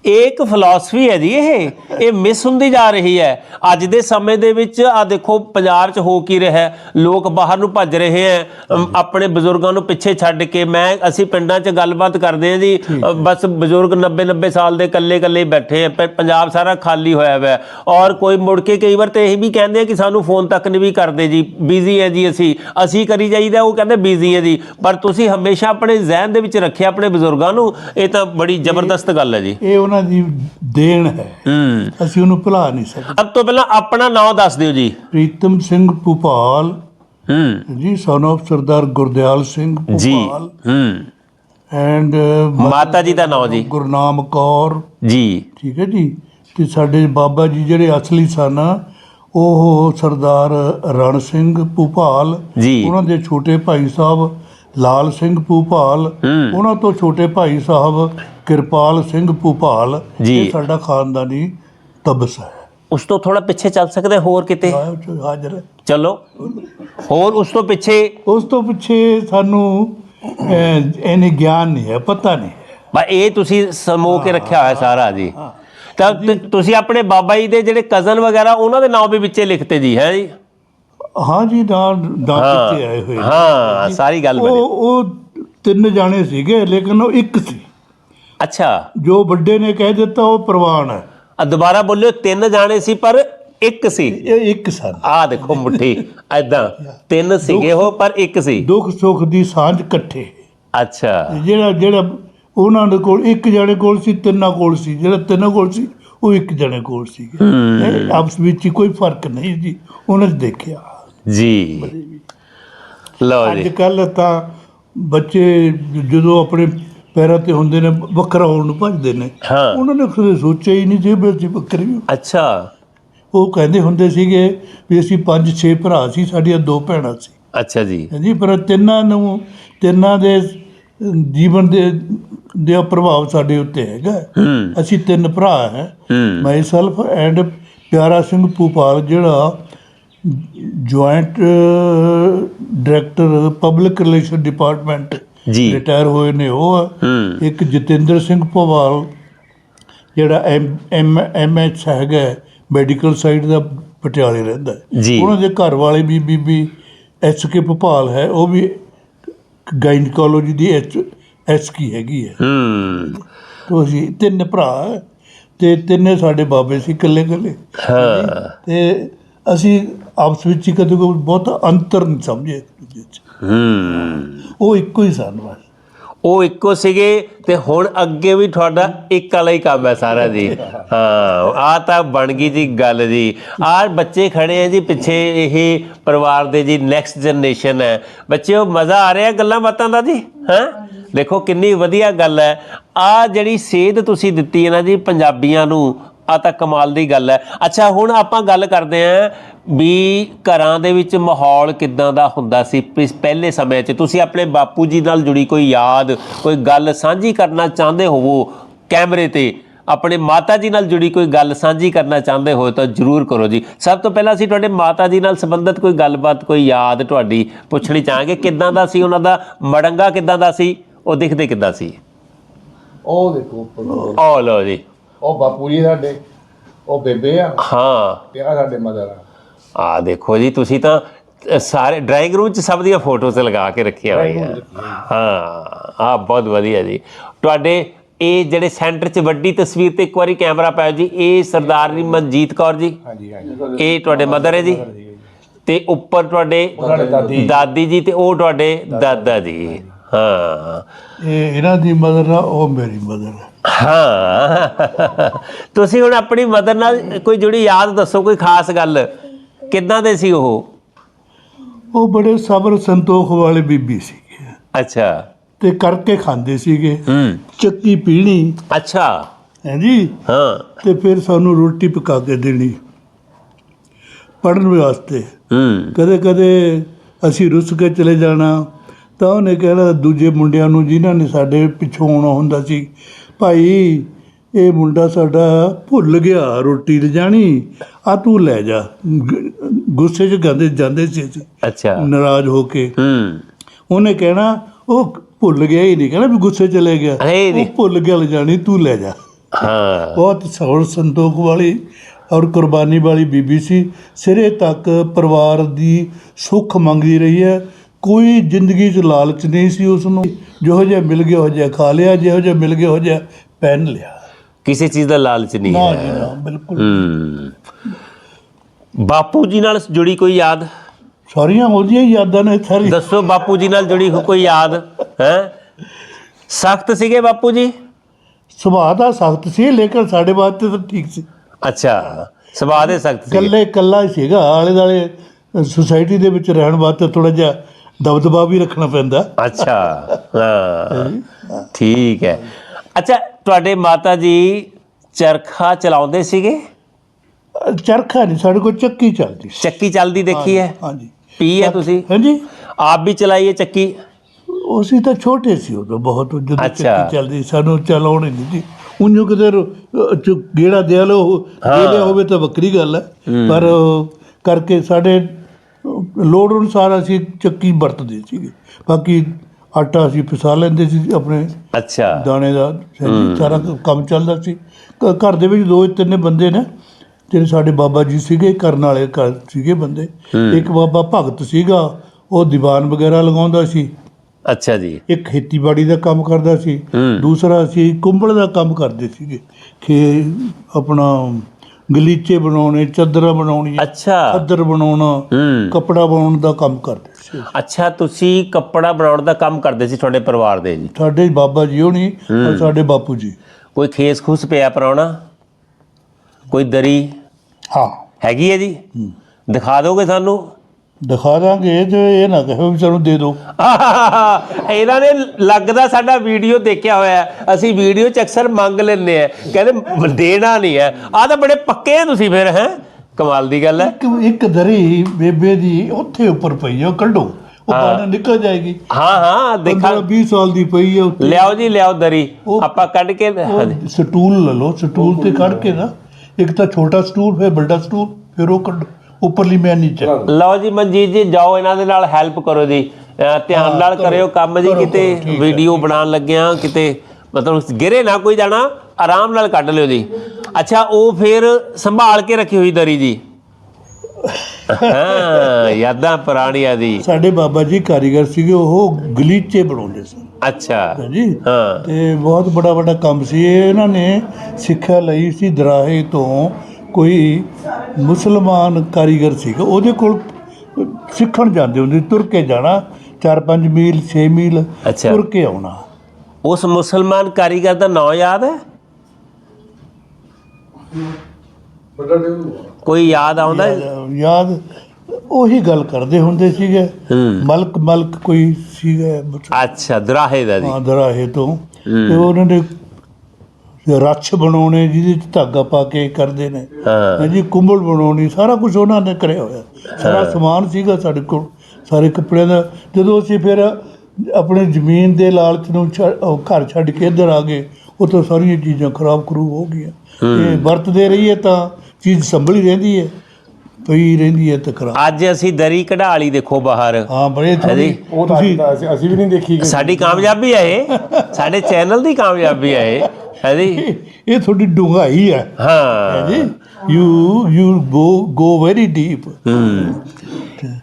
ਇਹ ਇੱਕ ਫਿਲਾਸਫੀ ਹੈ ਜੀ ਇਹ। ਇਹ ਮਿਸ ਹੁੰਦੀ ਜਾ ਰਹੀ ਹੈ। ਅੱਜ ਦੇ ਸਮੇਂ ਦੇ ਵਿੱਚ ਆ ਦੇਖੋ ਪੰਜਾਬ 'ਚ ਹੋ ਕੀ ਰਿਹਾ ਲੋਕ ਬਾਹਰ ਨੂੰ ਭੱਜ ਰਹੇ ਅਮ, ਆਪਣੇ ਬਜ਼ੁਰਗਾਂ ਨੂੰ ਪਿੱਛੇ ਛੱਡ ਕੇ ਮੈਂ ਅਸੀਂ ਪਿੰਡਾਂ 'ਚ ਗੱਲਬਾਤ ਕਰਦੇ ਹਾਂ ਜੀ। ਬਸ ਬਜ਼ੁਰਗ 90 90 ਸਾਲ ਦੇ ਇਕੱਲੇ ਇਕੱਲੇ ਬੈਠੇ ਆ ਪੰਜਾਬ ਸਾਰਾ ਖਾਲੀ ਹੋਇਆ ਹੋਇਆ। ਔਰ ਕੋਈ ਮੁੜ ਕੇ ਕਈ ਵਾਰ ਤੇ ਇਹ ਵੀ ਕਹਿੰਦੇ ਆ ਕਿ ਸਾਨੂੰ ਫੋਨ ਤੱਕ ਨਹੀਂ ਵੀ ਕਰਦੇ ਜੀ। ਬਿਜ਼ੀ ਹੈ ਜੀ ਅਸੀਂ। ਅਸੀਂ ਕਰੀ ਜਾਈਦਾ ਉਹ ਕਹਿੰਦੇ ਬਿਜ਼ੀ ਹੈ ਜੀ। ਪਰ ਤੁਸੀਂ ਹਮੇਸ਼ਾ ਆਪਣੇ ਜ਼ਿਹਨ ਦੇ ਵਿੱਚ ਰੱਖਿਆ ਆਪਣੇ ਬਜ਼ੁਰਗਾਂ ਨੂੰ ਇਹ ਤਾਂ ਬੜੀ ਜ਼ਬਰਦਸਤ ਗੱਲ ਹੈ ਜੀ। ਇਹ ਉਹਨਾਂ ਦੀ ਦੇਣ ਹੈ। ਅਸੀਂ ਉਹਨੂੰ ਭੁਲਾ ਨਹੀਂ ਸਕਦੇ। ਸਭ ਤੋਂ ਪਹਿਲਾਂ ਆਪਣਾ ਨਾਮ ਦੱਸ ਦਿਓ ਜੀ। ਪ੍ਰੀਤਮ ਸਿੰਘ ਭੂਪਾਲ। ਹੂੰ। ਜੀ son of ਸਰਦਾਰ ਗੁਰਦਿਆਲ ਸਿੰਘ ਜੀ ਭੂਪਾਲ। ਹੂੰ। ਐਂਡ ਮਾਤਾ ਜੀ ਦਾ ਨਾਮ ਜੀ। ਗੁਰਨਾਮ ਕੌਰ। ਜੀ। ਠੀਕ ਹੈ ਜੀ। ਤੇ ਸਾਡੇ ਬਾਬਾ ਜੀ ਜਿਹੜੇ ਅਸਲੀ ਸਨ ਉਹ ਸਰਦਾਰ ਰਣ ਸਿੰਘ ਭੂਪਾਲ। ਉਹਨਾਂ ਦੇ ਛੋਟੇ ਭਾਈ ਸਾਹਿਬ ਲਾਲ ਸਿੰਘ ਭੂਪਾਲ। ਉਹਨਾਂ ਤੋਂ ਛੋਟੇ ਭਾਈ ਸਾਹਿਬ ਕਿਰਪਾਲ ਸਿੰਘ ਭੂਪਾਲ ਜੀ। ਇਹ ਸਾਡਾ ਖਾਨਦਾਨੀ ਤਬਸ ਹੈ। ਉਸ ਤੋਂ ਥੋੜਾ ਪਿੱਛੇ ਚੱਲ ਸਕਦੇ ਹੋਰ ਕਿਤੇ? ਹਾਜ਼ਰ ਹੈ। ਚਲੋ। ਹੋਰ ਉਸ ਤੋਂ ਪਿੱਛੇ? ਉਸ ਤੋਂ ਪਿੱਛੇ ਸਾਨੂੰ ਅਹ, ਇਹਨੇ ਗਿਆਨ ਨਹੀਂ ਹੈ ਪਤਾ ਨਹੀਂ ਹੈ। ਬਾ ਇਹ ਤੁਸੀਂ ਸਮੋ ਕੇ ਰੱਖਿਆ ਹੋਇਆ ਸਾਰਾ ਜੀ। ਤਾਂ ਤੁ- ਤੁਸੀਂ ਆਪਣੇ ਬਾਬਾ ਜੀ ਦੇ ਜਿਹੜੇ ਕਜ਼ਨ ਵਗੈਰਾ ਉਹਨਾਂ ਦੇ ਨਾਮ ਵੀ ਵਿੱਚੇ ਲਿਖਤੇ ਜੀ ਹੈ ਜੀ? ਹਾਂ ਜੀ ਦਾ ਦਾ ਕਿੱਥੇ ਆਏ ਹੋਏ। ਹਾਂ ਸਾਰੀ ਗੱਲ ਬਣੀ। ਉਹ ਉਹ ਤਿੰਨ ਜਾਣੇ ਸੀਗੇ ਲੇਕਿਨ ਉਹ ਇੱਕ ਸੀ। ਅੱਛਾ। ਜੋ ਵੱਡੇ ਨੇ ਕਹਿ ਦਿੱਤਾ ਉਹ ਪ੍ਰਵਾਨ ਹੈ। ਆ ਦੁਬਾਰਾ ਬੋਲਿਓ ਤਿੰਨ ਜਾਣੇ ਸੀ ਪਰ ਇੱਕ ਸੀ। ਇਹ ਇੱਕ ਸਨ। ਆ ਦੇਖੋ ਮੁੱਠੀ ਐਦਾਂ ਤਿੰਨ ਸੀਗੇ ਉਹ ਪਰ ਇੱਕ ਸੀ। ਦੁੱਖ ਸੁੱਖ ਦੀ ਸਾਂਝ ਇਕੱਠੇ। ਅੱਛਾ। ਜਿਹੜਾ ਜਿਹੜਾ ਉਹਨਾਂ ਦੇ ਕੋਲ ਇੱਕ ਜਣੇ ਕੋਲ ਸੀ ਤਿੰਨਾਂ ਕੋਲ ਸੀ। ਜਿਹੜਾ ਤਿੰਨਾਂ ਕੋਲ ਸੀ ਉਹ ਇੱਕ ਜਣੇ ਕੋਲ ਸੀ ਇਹ ਆਪਸ ਵਿੱਚ ਹੀ ਕੋਈ ਫ਼ਰਕ ਨਹੀਂ ਜੀ। ਉਹਨਾਂ ਨੇ ਦੇਖਿਆ। ਜੀ। ਲਓ ਅੱਜ ਜੀ ਕੱਲ ਤਾਂ ਬੱਚੇ ਜਦੋਂ ਆਪਣੇ ਪੈਰਾਂ ਤੇ ਹੁੰਦੇ ਨੇ ਵੱਖਰਾ ਹੋਣ ਨੂੰ ਭੱਜਦੇ ਨੇ। ਹਾਂ। ਉਹਨਾਂ ਨੇ ਕਦੇ ਸੋਚਿਆ ਹੀ ਨਹੀਂ ਸੀ ਵੀ ਅਸੀਂ ਵੱਖਰੇ ਹੋਈਏ। ਅੱਛਾ। ਉਹ ਕਹਿੰਦੇ ਹੁੰਦੇ ਸੀਗੇ ਵੀ ਅਸੀਂ ਪੰਜ ਛੇ ਭਰਾ ਸੀ ਸਾਡੀਆਂ ਦੋ ਭੈਣਾਂ ਸੀ। ਅੱਛਾ ਜੀ। ਹਾਂਜੀ ਪਰ ਤਿੰਨਾਂ ਨੂੰ ਤਿੰਨਾਂ ਦੇ ਜੀਵਨ ਦੇ ਦਾ ਪ੍ਰਭਾਵ ਸਾਡੇ ਉੱਤੇ ਹੈਗਾ। ਅਸੀਂ ਤਿੰਨ ਭਰਾ ਹੈ। ਹੂੰ। Myself and Piara Singh Bhupal ਜਿਹੜਾ joint director public relation department ਜੀ। ਰਿਟਾਇਰ ਹੋਏ ਨੇ ਉਹ ਆ। ਇੱਕ ਜਤਿੰਦਰ ਸਿੰਘ ਭੂਪਾਲ ਜਿਹੜਾ ਐਮ ਐਮ ਐਚ ਹੈਗਾ ਮੈਡੀਕਲ ਸਾਈਡ ਦਾ ਪਟਿਆਲੇ ਰਹਿੰਦਾ ਉਹਨਾਂ ਦੇ ਘਰ ਵਾਲੇ ਵੀ ਬੀਬੀ ਐਚ ਕੇ ਭੋਪਾਲ ਹੈ ਉਹ ਵੀ ਗਾਇਨਕੋਲੋਜੀ ਦੀ ਐਚ ਐਚ ਕੀ ਹੈਗੀ ਹੈ। ਹੂੰ। ਤੋ ਅਸੀਂ ਤਿੰਨ ਭਰਾ ਤੇ ਤਿੰਨੇ ਸਾਡੇ ਬਾਬੇ ਸੀ ਇਕੱਲੇ ਇਕੱਲੇ। ਹਾਂ। ਤੇ ਅਸੀਂ ਆਪਸ ਵਿੱਚ ਹੀ ਕਦੇ ਕੋਈ ਬਹੁਤ ਅੰਤਰ ਨਹੀਂ ਸਮਝੇ। ਦੂਜੇ 'ਚ ਹੂੰ। ਉਹ ਇੱਕੋ ਹੀ ਸਨ ਬਸ। ਉਹ ਇੱਕੋ ਸੀਗੇ ਤੇ ਹੁਣ ਅੱਗੇ ਵੀ ਤੁਹਾਡਾ ਇੱਕ ਵਾਲਾ ਹੀ ਕੰਮ ਹੈ ਸਾਰਾ ਜੀ। ਹਾਂ ਆ ਤਾਂ ਬਣ ਗਈ ਜੀ ਗੱਲ ਜੀ। ਆਹ ਬੱਚੇ ਖੜੇ ਆ ਜੀ ਪਿੱਛੇ ਇਹ ਪਰਿਵਾਰ ਦੇ ਜੀ ਨੈਕਸਟ ਜਨਰੇਸ਼ਨ ਹੈ। ਬੱਚਿਓ ਮਜ਼ਾ ਆ ਰਿਹਾ ਗੱਲਾਂ ਬਾਤਾਂ ਦਾ ਜੀ? ਹਾਂ? ਦੇਖੋ ਕਿੰਨੀ ਵਧੀਆ ਗੱਲ ਹੈ। ਆ ਜਿਹੜੀ ਸੇਧ ਤੁਸੀਂ ਦਿੱਤੀ ਹੈ ਨਾ ਜੀ ਪੰਜਾਬੀਆਂ ਨੂੰ ਆ ਤਾਂ ਕਮਾਲ ਦੀ ਗੱਲ ਹੈ। ਅੱਛਾ ਹੁਣ ਆਪਾਂ ਗੱਲ ਕਰਦੇ ਆਂ ਵੀ ਘਰਾਂ ਦੇ ਵਿੱਚ ਮਾਹੌਲ ਕਿਦਾਂ ਦਾ ਹੁੰਦਾ ਸੀ ਪਹਿਲੇ ਸਮੇਂ 'ਚ। ਤੁਸੀਂ ਆਪਣੇ ਬਾਪੂ ਜੀ ਨਾਲ ਜੁੜੀ ਕੋਈ ਯਾਦ ਕੋਈ ਗੱਲ ਸਾਂਝੀ ਕਰਨਾ ਚਾਹੁੰਦੇ ਹੋਵੋ ਕੈਮਰੇ ਤੇ? ਆਪਣੇ ਮਾਤਾ ਜੀ ਨਾਲ ਜੁੜੀ ਕੋਈ ਗੱਲ ਸਾਂਝੀ ਕਰਨਾ ਚਾਹੁੰਦੇ ਹੋ ਤਾਂ ਜਰੂਰ ਕਰੋ ਜੀ। ਸਭ ਤੋਂ ਪਹਿਲਾਂ ਅਸੀਂ ਤੁਹਾਡੇ ਮਾਤਾ ਜੀ ਨਾਲ ਸੰਬੰਧਿਤ ਕੋਈ ਗੱਲਬਾਤ ਕੋਈ ਯਾਦ ਤੁਹਾਡੀ ਪੁੱਛਣੀ ਚਾਹਾਂਗੇ। ਕਿੱਦਾਂ ਦਾ ਸੀ ਉਹਨਾਂ ਦਾ ਮੜੰਗਾ ਕਿੱਦਾਂ ਦਾ ਸੀ? ਉਹ ਦਿਖਦੇ ਕਿੱਦਾਂ ਸੀ? ਉਹ ਦੇਖੋ ਉਹ ਲਓ ਜੀ। ਉਹ ਬਾਪੂ ਜੀ ਸਾਡੇ ਉਹ ਬੇਬੇ ਆ। ਹਾਂ। ਤੇ ਆ ਸਾਡੇ ਮਦਰ ਆ। ਆ ਦੇਖੋ ਜੀ ਤੁਸੀਂ ਤਾਂ ਸਾਰੇ ਡਰਾਇੰਗ ਰੂਮ 'ਚ ਸਭ ਦੀਆਂ ਫੋਟੋਜ਼ ਲਗਾ ਕੇ ਰੱਖੀਆਂ ਹੋਈਆਂ। ਹਾਂ ਆ ਬਹੁਤ ਵਧੀਆ ਜੀ। ਤੁਹਾਡੇ ਇਹ ਜਿਹੜੇ ਸੈਂਟਰ 'ਚ ਵੱਡੀ ਤਸਵੀਰ ਤੇ ਇੱਕ ਵਾਰੀ ਕੈਮਰਾ ਪਾਓ ਜੀ ਇਹ ਸਰਦਾਰਨੀ ਮਨਜੀਤ ਕੌਰ ਜੀ। ਹਾਂਜੀ ਹਾਂਜੀ। ਇਹ ਤੁਹਾਡੇ ਮਦਰ ਹੈ ਜੀ। ਤੇ ਉੱਪਰ ਤੁਹਾਡੇ ਦਾਦੀ ਜੀ ਤੇ ਉਹ ਤੁਹਾਡੇ ਦਾਦਾ ਜੀ। ਹਾਂ। ਇਹ ਇਹਨਾਂ ਦੀ ਮਦਰ ਆ ਉਹ ਮੇਰੀ ਮਦਰ ਹਾਂ। ਤੁਸੀਂ ਹੁਣ ਆਪਣੀ ਮਦਰ ਨਾਲ ਕੋਈ ਜੁੜੀ ਯਾਦ ਦੱਸੋ ਕੋਈ ਖਾਸ ਗੱਲ। ਕਿੱਦਾਂ ਦੇ ਸੀ ਉਹ? ਉਹ ਬੜੇ ਸਬਰ ਸੰਤੋਖ ਵਾਲੇ ਬੀਬੀ ਸੀਗੇ। ਅੱਛਾ। ਤੇ ਕਰਕੇ ਖਾਂਦੇ ਸੀਗੇ। ਹੂੰ। ਚੱਕੀ ਪੀਣੀ। ਅੱਛਾ। ਹਾਂਜੀ ਹਾਂ। ਤੇ ਫਿਰ ਸਾਨੂੰ ਰੋਟੀ ਪਕਾ ਕੇ ਦੇਣੀ। ਪੜਨ ਵਾਸਤੇ। ਹੂੰ। ਕਦੇ ਕਦੇ ਅਸੀਂ ਰੁੱਸ ਕੇ ਚਲੇ ਜਾਣਾ। ਤਾਂ ਉਹਨੇ ਕਹਿਣਾ ਦੂਜੇ ਮੁੰਡਿਆਂ ਨੂੰ ਜਿਨ੍ਹਾਂ ਨੇ ਸਾਡੇ ਪਿੱਛੋਂ ਆਉਣਾ ਹੁੰਦਾ ਸੀ ਭਾਈ ਇਹ ਮੁੰਡਾ ਸਾਡਾ ਭੁੱਲ ਗਿਆ ਰੋਟੀ ਲਿਜਾਣੀ ਆ ਤੂੰ ਲੈ ਜਾ। ਗੁੱਸੇ 'ਚ ਗਾਂਦੇ ਜਾਂਦੇ ਸੀ ਅਸੀਂ ਅੱਛਾ। ਨਾਰਾਜ਼ ਹੋ ਕੇ। ਹੂੰ। ਉਹਨੇ ਕਹਿਣਾ ਉਹ ਭੁੱਲ ਗਿਆ ਹੀ ਨਹੀਂ ਕਹਿਣਾ ਵੀ ਗੁੱਸੇ ਚਲੇ ਗਿਆ। ਉਹ ਭੁੱਲ ਗਿਆ ਲਿਜਾਣੀ ਤੂੰ ਲੈ ਜਾ। ਹਾਂ। ਬਹੁਤ ਸੌਰ ਸੰਤੋਖ ਵਾਲੀ ਔਰ ਕੁਰਬਾਨੀ ਵਾਲੀ ਬੀਬੀ ਸੀ। ਸਿਰੇ ਤੱਕ ਪਰਿਵਾਰ ਦੀ ਸੁੱਖ ਮੰਗਦੀ ਰਹੀ ਹੈ। ਕੋਈ ਜ਼ਿੰਦਗੀ 'ਚ ਲਾਲਚ ਨਹੀਂ ਸੀ ਉਸ ਨੂੰ ਜਿਹੋ ਜਿਹਾ ਮਿਲ ਗਿਆ ਉਹ ਜਿਹਾ ਖਾ ਲਿਆ ਜਿਹੋ ਜਿਹਾ ਮਿਲ ਗਿਆ ਉਹ ਜਿਹਾ ਪਹਿਨ ਲਿਆ। ਕਿਸੇ ਚੀਜ਼ ਦਾ ਲਾਲਚ ਨਹੀਂ ਨਾ ਹੈ। ਜੀ ਨਾ ਬਿਲਕੁਲ। ਹੂੰ। ਬਾਪੂ ਜੀ ਨਾਲ ਜੁੜੀ ਕੋਈ ਯਾਦ? ਸਾਰੀਆਂ ਉਹਦੀਆਂ ਹੀ ਯਾਦਾਂ ਨੇ ਸਾਰੀ ਦੱਸੋ ਬਾਪੂ ਜੀ ਨਾਲ ਜੁੜੀ ਹੋ ਕੋਈ ਯਾਦ? ਹੈ? ਸਖਤ ਸੀਗੇ ਬਾਪੂ ਜੀ? ਸੁਭਾਅ ਦਾ ਸਖਤ ਸੀ ਲੇਕਿਨ ਸਾਡੇ ਵਾਸਤੇ ਤਾਂ ਠੀਕ ਸੀ। ਅੱਛਾ ਸੁਭਾਅ ਦੇ ਸਖਤ ਸੀ ਇਕੱਲੇ ਇਕੱਲਾ ਹੀ ਸੀਗਾ ਆਲੇ ਦਾਲੇ ਸੁਸਾਇਟੀ ਦੇ ਵਿੱਚ ਰਹਿਣ ਵਾਸਤੇ ਥੋੜਾ ਜਿਹਾ ਦਬਦਬਾ ਵੀ ਰੱਖਣਾ ਪੈਂਦਾ। ਅੱਛਾ ਹਾਂ ਠੀਕ ਹੈ। ਅੱਛਾ ਤੁਹਾਡੇ ਮਾਤਾ ਜੀ ਚਰਖਾ ਚਲਾਉਂਦੇ ਸੀਗੇ? ਚਰਖਾ ਨਹੀਂ ਸਾਡੇ ਕੋਲ ਚੱਕੀ ਚੱਲਦੀ ਸੀ। ਚੱਕੀ ਚੱਲਦੀ ਦੇਖੀ ਹੈ? ਹਾਂਜੀ ਪੀ ਹੈ ਤੁਸੀਂ? ਹਾਂਜੀ। ਆਪ ਵੀ ਚਲਾਈਏ ਚੱਕੀ? ਅਸੀਂ ਤਾਂ ਛੋਟੇ ਸੀ ਉਦੋਂ ਬਹੁਤ ਜਦੋਂ। ਚੱਕੀ ਚੱਲਦੀ ਸਾਨੂੰ ਚਲਾਉਣੀ ਨਹੀਂ ਸੀ। ਉਂਝੋ ਕਿਤੇ ਰੋ- ਅਹ ਚ ਗੇੜਾ ਦੇ ਲੋ ਦੇ ਹੋਵੇ ਤਾਂ ਵੱਖਰੀ ਗੱਲ ਹੈ। ਪਰ ਕਰਕੇ ਸਾਡੇ ਲੋੜ ਅਨੁਸਾਰ ਅਸੀਂ ਚੱਕੀ ਵਰਤਦੇ ਸੀਗੇ। ਬਾਕੀ ਆਟਾ ਅਸੀਂ ਪਿਸਾ ਲੈਂਦੇ ਸੀ ਆਪਣੇ ਅੱਛਾ। ਦਾਣੇ ਦਾ ਸਾਰਾ ਕੰਮ ਚੱਲਦਾ ਸੀ। ਘਰ ਦੇ ਵਿੱਚ ਦੋ ਤਿੰਨ ਬੰਦੇ ਨੇ ਜਿਹੜੇ ਸਾਡੇ ਬਾਬਾ ਜੀ ਸੀਗੇ ਕਰਨ ਵਾਲੇ ਸੀਗੇ ਬੰਦੇ। ਇੱਕ ਬਾਬਾ ਭਗਤ ਸੀਗਾ ਉਹ ਦੀਵਾਨ ਵਗੈਰਾ ਲਗਾਉਂਦਾ ਸੀ। ਅੱਛਾ ਜੀ। ਇੱਕ ਖੇਤੀਬਾੜੀ ਦਾ ਕੰਮ ਕਰਦਾ ਸੀ। ਦੂਸਰਾ ਅਸੀਂ ਕੁੰਬਲ ਦਾ ਕੰਮ ਕਰਦੇ ਸੀਗੇ। ਕਿ ਆਪਣਾ ਗਲੀਚੇ ਬਣਾਉਣੇ ਚਾਦਰਾਂ ਬਣਾਉਣੀਆਂ ਅੱਛਾ। ਚਾਦਰ ਬਣਾਉਣਾ ਹੂੰ। ਕੱਪੜਾ ਬਣਾਉਣ ਦਾ ਕੰਮ ਕਰਦੇ ਸੀ। ਅੱਛਾ ਤੁਸੀਂ ਕੱਪੜਾ ਬਣਾਉਣ ਦਾ ਕੰਮ ਕਰਦੇ ਸੀ ਤੁਹਾਡੇ ਪਰਿਵਾਰ ਦੇ ਜੀ? ਸਾਡੇ ਬਾਬਾ ਜੀ ਹੋਣੀ ਔਰ ਸਾਡੇ ਬਾਪੂ ਜੀ। ਕੋਈ ਖੇਸ ਖੂਸ ਪਿਆ ਪਰਾਉਣਾ? ਕੋਈ ਦਰੀ? ਹਾਂ। ਹੈਗੀ ਹੈ ਜੀ? ਦਿਖਾ ਦੋਗੇ ਸਾਨੂੰ? ਦਿਖਾ ਦਾਂਗੇ ਤੇ ਇਹ ਨਾ ਕਹੋ ਵੀ ਸਾਨੂੰ ਦੇ ਦਿਓ। ਇਹਨਾਂ ਨੇ ਲੱਗਦਾ ਸਾਡਾ ਵੀਡੀਓ ਦੇਖਿਆ ਹੋਇਆ ਹੈ। ਅਸੀਂ ਵੀਡੀਓ ਚ ਅਕਸਰ ਮੰਗ ਲੈਂਦੇ ਆ ਕਹਿੰਦੇ ਦੇਣਾ ਨਹੀਂ ਹੈ। ਆ ਤਾਂ ਬੜੇ ਪੱਕੇ ਆ ਤੁਸੀਂ ਫਿਰ ਹੈ? ਕਮਾਲ ਦੀ ਗੱਲ ਹੈ। ਇੱਕ ਇੱਕ ਦਰੀ ਬੇਬੇ ਦੀ ਉੱਥੇ ਉੱਪਰ ਪਈ ਆ ਉਹ ਕੱਢੋ। ਉਹ ਬਾਹਰ ਨਿਕਲ ਜਾਏਗੀ। ਹਾਂ ਹਾਂ ਦੇਖਾ। 15 20 ਸਾਲ ਦੀ ਪਈ ਆ ਉੱਤੇ ਲਿਆਓ ਜੀ ਲਿਆਓ ਦਰੀ। ਆਪਾਂ ਕੱਢ ਕੇ ਹਾਂਜੀ। ਸਟੂਲ ਲੈ ਲਓ ਸਟੂਲ ਤੇ ਕੱਢ ਕੇ ਨਾ। ਇੱਕ ਤਾਂ ਛੋਟਾ ਸਟੂਲ ਫਿਰ ਵੱਡਾ ਸਟੂਲ ਫਿਰ ਉਹ ਕੱਢੋ। ਉੱਪਰਲੀ ਮੈਂ ਨੀਚੇ। ਲਓ ਜੀ ਮਨਜੀਤ ਜੀ ਜਾਓ ਇਹਨਾਂ ਦੇ ਨਾਲ ਹੈਲਪ ਕਰੋ ਜੀ। ਧਿਆਨ ਨਾਲ ਕਰੋ, ਕਰਿਓ ਕੰਮ ਜੀ ਕਿਤੇ ਵੀਡੀਓ ਬਣਾਉਣ ਲੱਗਿਆ ਕਿਤੇ ਮਤਲਬ ਗਿਰੇ ਨਾ ਕੋਈ ਜਾਣਾ ਆਰਾਮ ਨਾਲ ਕੱਢ ਲਿਓ ਜੀ। ਅੱਛਾ ਉਹ ਫਿਰ ਸੰਭਾਲ ਕੇ ਰੱਖੀ ਹੋਈ ਦਰੀ ਜੀ। ਹਾਂ ਯਾਦਾਂ ਪੁਰਾਣੀਆਂ ਦੀ ਸਾਡੇ ਬਾਬਾ ਜੀ ਕਾਰੀਗਰ ਸੀਗੇ ਉਹ ਗਲੀਚੇ ਬਣਾਉਂਦੇ ਸਨ। ਅੱਛਾ। ਹਾਂਜੀ ਹਾਂ। ਤੇ ਬਹੁਤ ਬੜਾ ਬੜਾ ਕੰਮ ਸੀ। ਇਹ ਇਹਨਾਂ ਨੇ ਸਿੱਖਿਆ ਲਈ ਸੀ ਦਰਾਹੇ ਤੋਂ ਕੋਈ ਮੁਸਲਮਾਨ ਕਾਰੀਗਰ ਸੀਗਾ ਉਹਦੇ ਕੋਲ ਸਿੱਖਣ ਜਾਂਦੇ ਹੁੰਦੇ ਤੁਰ ਕੇ ਜਾਣਾ 4-5 ਮੀਲ 6 ਮੀਲ ਅੱਛਾ। ਤੁਰ ਕੇ ਆਉਣਾ। ਉਸ ਮੁਸਲਮਾਨ ਕਾਰੀਗਰ ਦਾ ਨਾਂ ਯਾਦ ਹੈ? ਕੋਈ ਯਾਦ ਆਉਂਦਾ? ਹੈ? ਯਾਦ ਉਹੀ ਗੱਲ ਕਰਦੇ ਹੁੰਦੇ ਸੀਗੇ। ਮਲਕ ਮਲਕ ਕੋਈ ਸੀਗਾ ਅੱਛਾ ਦਰਾਹੇ ਦਾ ਜੀ। ਹਾਂ ਦਰਾਹੇ ਤੋਂ। ਤੇ ਉਹਨਾਂ ਨੇ ਰੱਛ ਬਣਾਉਣੇ ਜਿਹਦੇ ਚ ਧਾਗਾ ਪਾ ਕੇ ਕਰਦੇ ਨੇ। ਹਾਂ। ਹਾਂਜੀ ਕੁੰਬਲ ਬਣਾਉਣੀ ਸਾਰਾ ਕੁਝ ਉਹਨਾਂ ਨੇ ਕਰਿਆ ਹੋਇਆ। ਸਾਰਾ ਸਮਾਨ ਸੀਗਾ ਸਾਡੇ ਕੋਲ ਸਾਰੇ ਕੱਪੜਿਆਂ ਦਾ। ਜਦੋਂ ਅਸੀਂ ਫਿਰ ਆਪਣੇ ਜ਼ਮੀਨ ਦੇ ਲਾਲਚ ਨੂੰ ਘਰ ਛੱਡ ਕੇ ਇੱਧਰ ਆ ਗਏ ਉਤੋਂ ਸਾਰੀਆਂ ਚੀਜ਼ਾਂ ਖਰਾਬ ਖਰੂਬ ਹੋ ਗਈਆਂ। ਇਹ ਵਰਤਦੇ ਰਹੀਏ ਤਾਂ ਚੀਜ਼ ਸੰਭਲੀ ਰਹਿੰਦੀ ਹੈ। ਪਈ ਰਹਿੰਦੀ ਹੈ ਤੇ ਖਰਾਬ ਅੱਜ ਅਸੀਂ ਦਰੀ ਕਢਾ ਲਈ ਦੇਖੋ ਬਾਹਰ। ਹਾਂ ਬੜੇ ਜੀ। ਉਹ ਤਾਂ ਅੱਜ ਤਾਂ ਅਸੀਂ- ਅਸੀਂ ਵੀ ਨਹੀਂ ਦੇਖੀ ਸਾਡੀ ਕਾਮਯਾਬੀ ਹੈ ਇਹ। ਸਾਡੇ ਚੈਨਲ ਦੀ ਕਾਮਯਾਬੀ ਹੈ ਇਹ। ਹੈ ਜੀ? ਇਹ ਤੁਹਾਡੀ ਡੂੰਘਾਈ ਹੈ। ਹਾਂ। ਜੀ? You you go go very deep ਹੂੰ।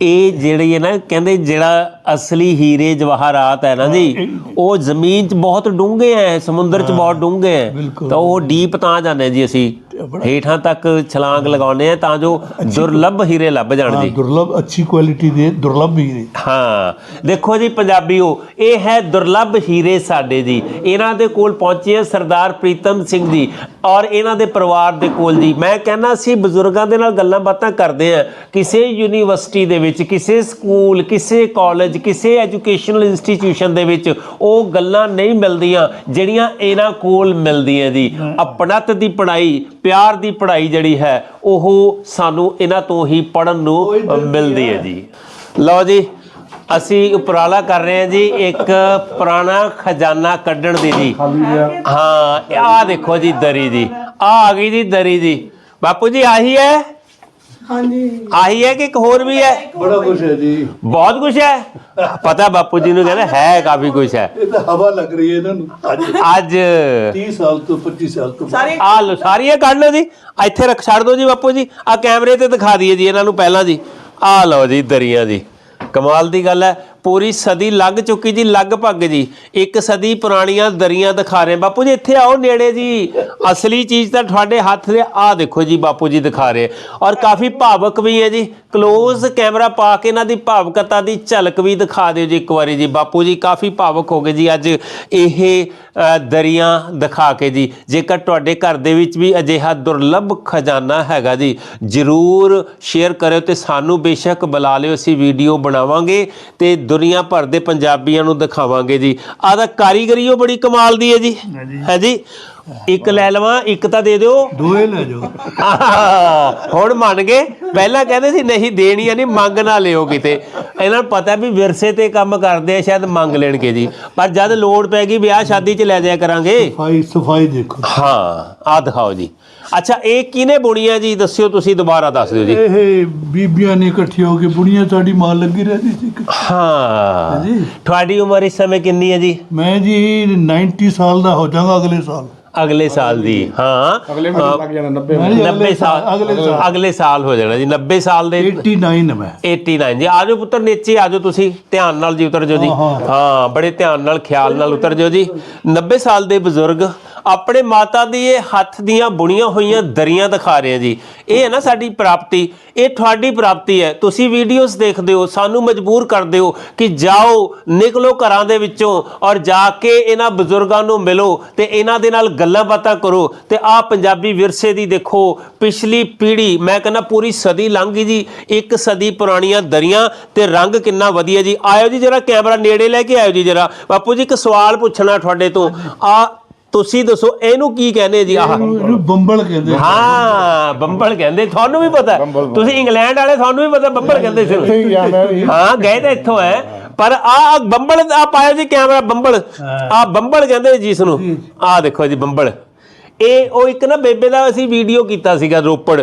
ਇਹ ਜਿਹੜੀ ਹੈ ਨਾ ਕਹਿੰਦੇ ਜਿਹੜਾ ਅਸਲੀ ਹੀਰੇ ਜਵਾਹਰਾਤ ਹੈ ਨਾ ਜੀ ਉਹ ਜ਼ਮੀਨ 'ਚ ਬਹੁਤ ਡੂੰਘੇ ਹੈ ਸਮੁੰਦਰ 'ਚ ਬਹੁਤ ਡੂੰਘੇ ਹੈ। ਬਿਲਕੁਲ। ਤਾਂ ਉਹ ਡੀਪ ਤਾਂ ਜਾਂਦੇ ਜੀ ਅਸੀਂ। ਹੇਠਾਂ ਤੱਕ ਛਲਾਂਗ ਲਗਾਉਂਦੇ ਆ ਤਾਂ ਜੋ ਦੁਰਲੱਭ ਹੀਰੇ ਲੱਭ ਜਾਣ ਜੀ। ਦੁਰਲਭ ਅੱਛੀ ਕੁਆਲਿਟੀ ਦੇ ਦੁਰਲਭ ਹੀ ਨੇ ਹਾਂ ਦੇਖੋ ਜੀ ਪੰਜਾਬੀਓ ਇਹ ਹੈ ਦੁਰਲੱਭ ਹੀਰੇ ਸਾਡੇ ਜੀ। ਇਹਨਾਂ ਦੇ ਕੋਲ ਪਹੁੰਚੇ ਸਰਦਾਰ ਪ੍ਰੀਤਮ ਸਿੰਘ ਜੀ ਔਰ ਇਹਨਾਂ ਦੇ ਪਰਿਵਾਰ ਦੇ ਕੋਲ ਜੀ। ਮੈਂ ਕਹਿੰਦਾ ਸੀ ਬਜ਼ੁਰਗਾਂ ਦੇ ਨਾਲ ਗੱਲਾਂ ਬਾਤਾਂ ਕਰਦੇ ਆ। ਕਿਸੇ ਯੂਨੀਵਰਸਿਟੀ ਦੇ ਵਿੱਚ ਕਿਸੇ ਸਕੂਲ ਕਿਸੇ ਕਾਲਜ ਕਿਸੇ ਐਜੂਕੇਸ਼ਨਲ ਇੰਸਟੀਟਿਊਸ਼ਨ ਦੇ ਵਿੱਚ ਉਹ ਗੱਲਾਂ ਨਹੀਂ ਮਿਲਦੀਆਂ ਜਿਹੜੀਆਂ ਇਹਨਾਂ ਕੋਲ ਮਿਲਦੀਆਂ ਜੀ। ਆਪਣਤ ਦੀ ਪੜ੍ਹਾਈ ਪਿਆਰ ਦੀ ਪੜ੍ਹਾਈ ਜਿਹੜੀ ਹੈ ਉਹ ਸਾਨੂੰ ਇਹਨਾਂ ਤੋਂ ਹੀ ਪੜਨ ਨੂੰ ਮਿਲਦੀ ਹੈ ਜੀ। ਲਓ ਜੀ ਅਸੀਂ ਉਪਰਾਲਾ ਕਰ ਰਹੇ ਹਾਂ ਜੀ ਇੱਕ ਪੁਰਾਣਾ ਖਜ਼ਾਨਾ ਕੱਢਣ ਦੀ ਜੀ। ਹਾਂ ਆਹ ਦੇਖੋ ਜੀ ਦਰੀ ਜੀ। ਆ ਆ ਗਈ ਜੀ ਦਰੀ ਜੀ। ਬਾਪੂ ਜੀ ਆਹੀ ਹੈ? ਹਾਂਜੀ। ਆਹੀ ਹੈ ਕਿ ਇੱਕ ਹੋਰ ਵੀ ਹੈ। ਬੜਾ ਕੁਛ ਹੈ ਜੀ। ਬਹੁਤ ਕੁਝ ਹੈ। ਪਤਾ ਬਾਪੂ ਜੀ ਨੂੰ ਕਹਿੰਦੇ ਹੈ ਕਾਫੀ ਕੁਝ ਹੈ। ਇਹ ਤਾਂ ਹਵਾ ਲੱਗ ਰਹੀ ਹੈ ਇਹਨਾਂ ਨੂੰ। ਅੱਜ। ਅੱਜ। 30 ਸਾਲ ਤੋਂ 25 ਸਾਲ ਤੋਂ ਸਾਰੇ ਆ ਲੋ ਸਾਰੀਆਂ ਕੱਢ ਲਓ ਜੀ। ਇੱਥੇ ਰੱਖ ਛੱਡ ਦਿਓ ਜੀ ਬਾਪੂ ਜੀ। ਆ ਕੈਮਰੇ ਤੇ ਦਿਖਾ ਦਈਏ ਜੀ ਇਹਨਾਂ ਨੂੰ ਪਹਿਲਾਂ ਜੀ। ਆ ਲਓ ਜੀ ਦਰੀਆਂ ਜੀ। ਕਮਾਲ ਦੀ ਗੱਲ ਹੈ। ਪੂਰੀ ਸਦੀ ਲੱਗ ਚੁੱਕੀ ਜੀ, ਲਗਭਗ ਜੀ। ਇੱਕ ਸਦੀ ਪੁਰਾਣੀਆਂ ਦਰੀਆਂ ਦਿਖਾ ਰਹੇ ਬਾਪੂ ਜੀ, ਇੱਥੇ ਆਓ ਨੇੜੇ ਜੀ। ਅਸਲੀ ਚੀਜ਼ ਤਾਂ ਤੁਹਾਡੇ ਹੱਥ ਦੇ ਆ ਦੇਖੋ ਜੀ ਬਾਪੂ ਜੀ ਦਿਖਾ ਰਹੇ। ਔਰ ਕਾਫੀ ਭਾਵਕ ਵੀ ਹੈ ਜੀ। ক্লোਜ਼ ਕੈਮਰਾ ਪਾ ਕੇ ਇਹਨਾਂ ਦੀ ਭਾਵਕਤਾ ਦੀ ਝਲਕ ਵੀ ਦਿਖਾ ਦਿਓ ਜੀ ਇੱਕ ਵਾਰੀ ਜੀ। ਬਾਪੂ ਜੀ, ਕਾਫੀ ਭਾਵਕ ਹੋ ਗਏ ਜੀ ਅੱਜ ਇਹ ਦਰੀਆਂ ਦਿਖਾ ਕੇ ਜੀ। ਜੇਕਰ ਤੁਹਾਡੇ ਘਰ ਦੇ ਵਿੱਚ ਵੀ ਅਜਿਹਾ ਦੁਰਲੱਭ ਖਜ਼ਾਨਾ ਹੈਗਾ ਜੀ, ਜਰੂਰ ਸ਼ੇਅਰ ਕਰਿਓ ਤੇ ਸਾਨੂੰ ਬੇਸ਼ੱਕ ਬੁਲਾ ਲਿਓ। ਅਸੀਂ ਵੀਡੀਓ ਬਣਾਵਾਂਗੇ ਤੇ ਦੁਨੀਆ ਭਰ ਦੇ ਪੰਜਾਬੀਆਂ ਨੂੰ ਦਿਖਾਵਾਂਗੇ ਜੀ। ਆਹ ਤਾਂ ਕਾਰੀਗਰੀ ਉਹ ਬੜੀ ਕਮਾਲ ਦੀ ਹੈ ਜੀ। ਹੈ ਜੀ? ਇੱਕ ਲੈ ਲਵਾਂ ਇੱਕ ਤਾਂ ਦੇ ਦਿਓ। ਦੋਏ ਲੈ ਜਾਓ। ਹੁਣ ਮੰਨ ਗਏ। ਪਹਿਲਾਂ ਕਹਿੰਦੇ ਸੀ ਨਹੀਂ ਦੇਣੀ ਆ ਨਹੀਂ ਮੰਗ ਨਾ ਲਿਓ ਕਿਤੇ। ਇਹਨਾਂ ਨੂੰ ਪਤਾ ਵੀ ਵਿਰਸੇ ਤੇ ਕੰਮ ਕਰਦੇ ਆ ਸ਼ਾਇਦ ਮੰਗ ਲੈਣਗੇ ਜੀ। ਪਰ ਜਦ ਲੋੜ ਪੈ ਗਈ ਵਿਆਹ ਸ਼ਾਦੀ 'ਚ ਲੈ ਜਾਇਆ ਕਰਾਂਗੇ। ਸਫ਼ਾਈ ਸਫ਼ਾਈ ਦੇਖੋ। ਹਾਂ ਆ ਦਿਖਾਓ ਜੀ। ਅੱਛਾ ਇਹ ਕਿਹਨੇ ਬੁਣੀਆਂ ਜੀ? ਦੱਸਿਓ ਤੁਸੀਂ ਦੁਬਾਰਾ ਦੱਸ ਦਿਓ ਜੀ। ਇਹ ਬੀਬੀਆਂ ਨੇ ਇਕੱਠੀ ਹੋ ਕੇ ਬੁੜੀਆਂ ਸਾਡੀ ਮਾਂ ਲੱਗੀ ਰਹਿੰਦੀ ਸੀ ਹਾਂ। ਜੀ। ਤੁਹਾਡੀ ਉਮਰ ਇਸ ਸਮੇਂ ਕਿੰਨੀ ਹੈ ਜੀ? ਮੈਂ ਜੀ 90 ਸਾਲ ਦਾ ਹੋ ਜਾਵਾਂਗਾ ਅਗਲੇ ਸਾਲ। ਅਗਲੇ ਸਾਲ ਦੀ ਹਾਂ। ਅਗਲੇ ਮਹੀਨੇ ਲੱਗ ਜਾਣਾ 90 ਮੈਂ ਜੀ 90 ਸਾਲ ਅਗਲੇ ਸਾਲ। ਅਗਲੇ ਸਾਲ ਹੋ ਜਾਣਾ ਜੀ 90 ਸਾਲ ਦੇ 89 ਮੈਂ। 89 ਜੀ। ਆਜੋ ਪੁੱਤਰ ਨੀਚੇ ਆਜੋ ਤੁਸੀਂ ਧਿਆਨ ਨਾਲ ਜੀ ਉਤਰ ਜਾਓ ਜੀ। ਹਾਂ, ਹਾਂ। ਬੜੇ ਧਿਆਨ ਨਾਲ ਖਿਆਲ ਨਾਲ ਉਤਰ ਜਾਓ ਜੀ। 90 ਸਾਲ ਦੇ ਬਜ਼ੁਰਗ ਆਪਣੇ ਮਾਤਾ ਦੀ ਇਹ ਹੱਥ ਦੀਆਂ ਬੁਣੀਆਂ ਹੋਈਆਂ ਦਰੀਆਂ ਦਿਖਾ ਰਹੇ ਆ ਜੀ। ਇਹ ਹੈ ਨਾ ਸਾਡੀ ਪ੍ਰਾਪਤੀ। ਇਹ ਤੁਹਾਡੀ ਪ੍ਰਾਪਤੀ ਹੈ। ਤੁਸੀਂ ਵੀਡੀਓਜ਼ ਦੇਖਦੇ ਹੋ, ਸਾਨੂੰ ਮਜਬੂਰ ਕਰਦੇ ਹੋ ਕਿ ਜਾਓ, ਨਿਕਲੋ ਘਰਾਂ ਦੇ ਵਿੱਚੋਂ ਔਰ ਜਾ ਕੇ ਇਹਨਾਂ ਬਜ਼ੁਰਗਾਂ ਨੂੰ ਮਿਲੋ ਤੇ ਇਹਨਾਂ ਦੇ ਨਾਲ ਗੱਲਾਂ ਬਾਤਾਂ ਕਰੋ ਤੇ ਆਹ ਪੰਜਾਬੀ ਵਿਰਸੇ ਦੀ ਦੇਖੋ, ਪਿਛਲੀ ਪੀੜ੍ਹੀ, ਮੈਂ ਕਹਿੰਦਾ ਪੂਰੀ ਸਦੀ ਲੰਘ ਗਈ ਜੀ, ਇੱਕ ਸਦੀ ਪੁਰਾਣੀਆਂ ਦਰੀਆਂ ਤੇ ਰੰਗ ਕਿੰਨਾ ਵਧੀਆ ਜੀ। ਆਇਓ ਜੀ ਜਰਾ ਕੈਮਰਾ ਨੇੜੇ ਲੈ ਕੇ ਆਇਓ ਜੀ ਜਰਾ। ਬਾਪੂ ਜੀ ਇੱਕ ਸਵਾਲ ਪੁੱਛਣਾ ਤੁਹਾਡੇ ਤੋਂ। ਆ ਤੁਸੀਂ ਦੱਸੋ ਇਹਨੂੰ ਕੀ ਕਹਿੰਦੇ ਜੀ? ਆਹ। ਇਹਨੂੰ ਬੰਬਲ ਕਹਿੰਦੇ ਹਾਂ ਬੰਬਲ ਕਹਿੰਦੇ। ਤੁਹਾਨੂੰ ਵੀ ਪਤਾ ਤੁਸੀਂ ਇੰਗਲੈਂਡ ਵਾਲੇ ਤੁਹਾਨੂੰ ਵੀ ਪਤਾ ਬੰਬਲ ਕਹਿੰਦੇ ਸੀ। ਹਾਂ ਗਏ ਤਾਂ ਇੱਥੋਂ ਹੈ। ਪਰ ਆ ਬੰਬਲ ਆ ਪਾਇਆ ਜੀ ਕੈਮਰਾ ਬੰਬਲ। ਆ ਬੰਬਲ ਕਹਿੰਦੇ ਜਿਸ ਨੂੰ ਆ ਦੇਖੋ ਜੀ ਬੰਬਲ। ਇਹ ਉਹ ਇੱਕ ਨਾ ਬੇਬੇ ਦਾ ਅਸੀਂ ਵੀਡੀਓ ਕੀਤਾ ਸੀਗਾ ਰੋਪੜ।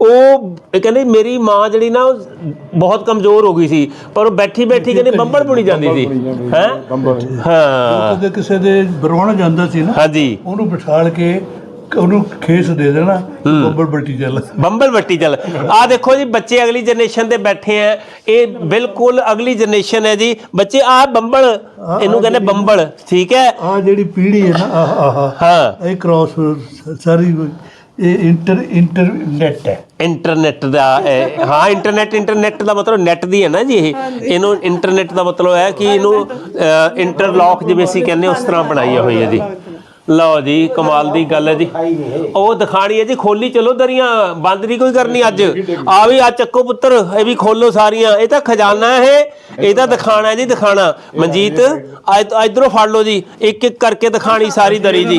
ਉਹ ਇਹ ਕਹਿੰਦੇ ਮੇਰੀ ਮਾਂ ਜਿਹੜੀ ਨਾ ਉਹ ਬਹੁਤ ਕਮਜ਼ੋਰ ਹੋ ਗਈ ਸੀ ਪਰ ਉਹ ਬੈਠੀ ਬੈਠੀ ਕਹਿੰਦੇ ਬੰਬਲ ਬੁਣੀ ਜਾਂਦੀ ਸੀ। ਹੈ? ਹਾਂ। ਕਦੇ ਕਿਸੇ ਦੇ ਬਰਵਾਣਾ ਜਾਂਦਾ ਸੀ ਨਾ ਹਾਂਜੀ। ਉਹਨੂੰ ਬਿਠਾਲ ਕੇ ਉਹਨੂੰ ਖੇਸ ਦੇ ਦੇਣਾ ਬੰਬਲ ਬੱਟੀ ਚੱਲ। ਬੰਬਲ ਵੱਟੀ ਚੱਲ। ਆ ਦੇਖੋ ਜੀ ਬੱਚੇ ਅਗਲੀ ਜਨਰੇਸ਼ਨ ਦੇ ਬੈਠੇ ਆ। ਇਹ ਬਿਲਕੁਲ ਅਗਲੀ ਜਨਰੇਸ਼ਨ ਹੈ ਜੀ। ਬੱਚੇ ਆ ਬੰਬਲ ਇਹਨੂੰ ਕਹਿੰਦੇ ਬੰਬਲ ਠੀਕ ਹੈ? ਆ ਜਿਹੜੀ ਪੀੜ੍ਹੀ ਹੈ ਨਾ ਆਹ ਆਹ ਹਾਂ। ਇਹ ਕ੍ਰਾਸ ਸਾਰੀ ਇਹ ਇੰਟਰ ਇੰਟਰਨੈਟ ਹੈ। ਇੰਟਰਨੈਟ ਦਾ ਹਾਂ ਇੰਟਰਨੈਟ ਇੰਟਰਨੈਟ ਦਾ ਮਤਲਬ ਨੈਟ ਦੀ ਹੈ ਨਾ ਜੀ ਇਹ। ਇਹਨੂੰ ਇੰਟਰਨੈਟ ਦਾ ਮਤਲਬ ਹੈ ਕਿ ਇਹਨੂੰ ਇੰਟਰਲੌਕ ਜਿਵੇਂ ਅਸੀਂ ਕਹਿੰਦੇ ਉਸ ਤਰ੍ਹਾਂ ਬਣਾਈ ਹੋਈ ਹੈ ਜੀ। ਲਓ ਜੀ ਕਮਾਲ ਦੀ ਗੱਲ ਹੈ ਜੀ। ਉਹ ਦਿਖਾਣੀ ਹੈ ਜੀ ਖੋਲੀ ਚਲੋ ਦਰੀਆਂ ਬੰਦ ਨਹੀਂ ਕੋਈ ਕਰਨੀ ਅੱਜ। ਆ ਵੀ ਆ ਚੱਕੋ ਪੁੱਤਰ ਇਹ ਵੀ ਖੋਲੋ ਸਾਰੀਆਂ। ਇਹ ਤਾਂ ਖਜ਼ਾਨਾ ਹੈ ਇਹ ਤਾਂ ਦਿਖਾਣਾ ਹੈ ਜੀ ਦਿਖਾਣਾ। ਮਨਜੀਤ ਇਧਰੋਂ ਫੜ ਲਓ ਜੀ ਇੱਕ ਇੱਕ ਕਰਕੇ ਦਿਖਾਣੀ ਸਾਰੀ ਦਰੀ ਜੀ।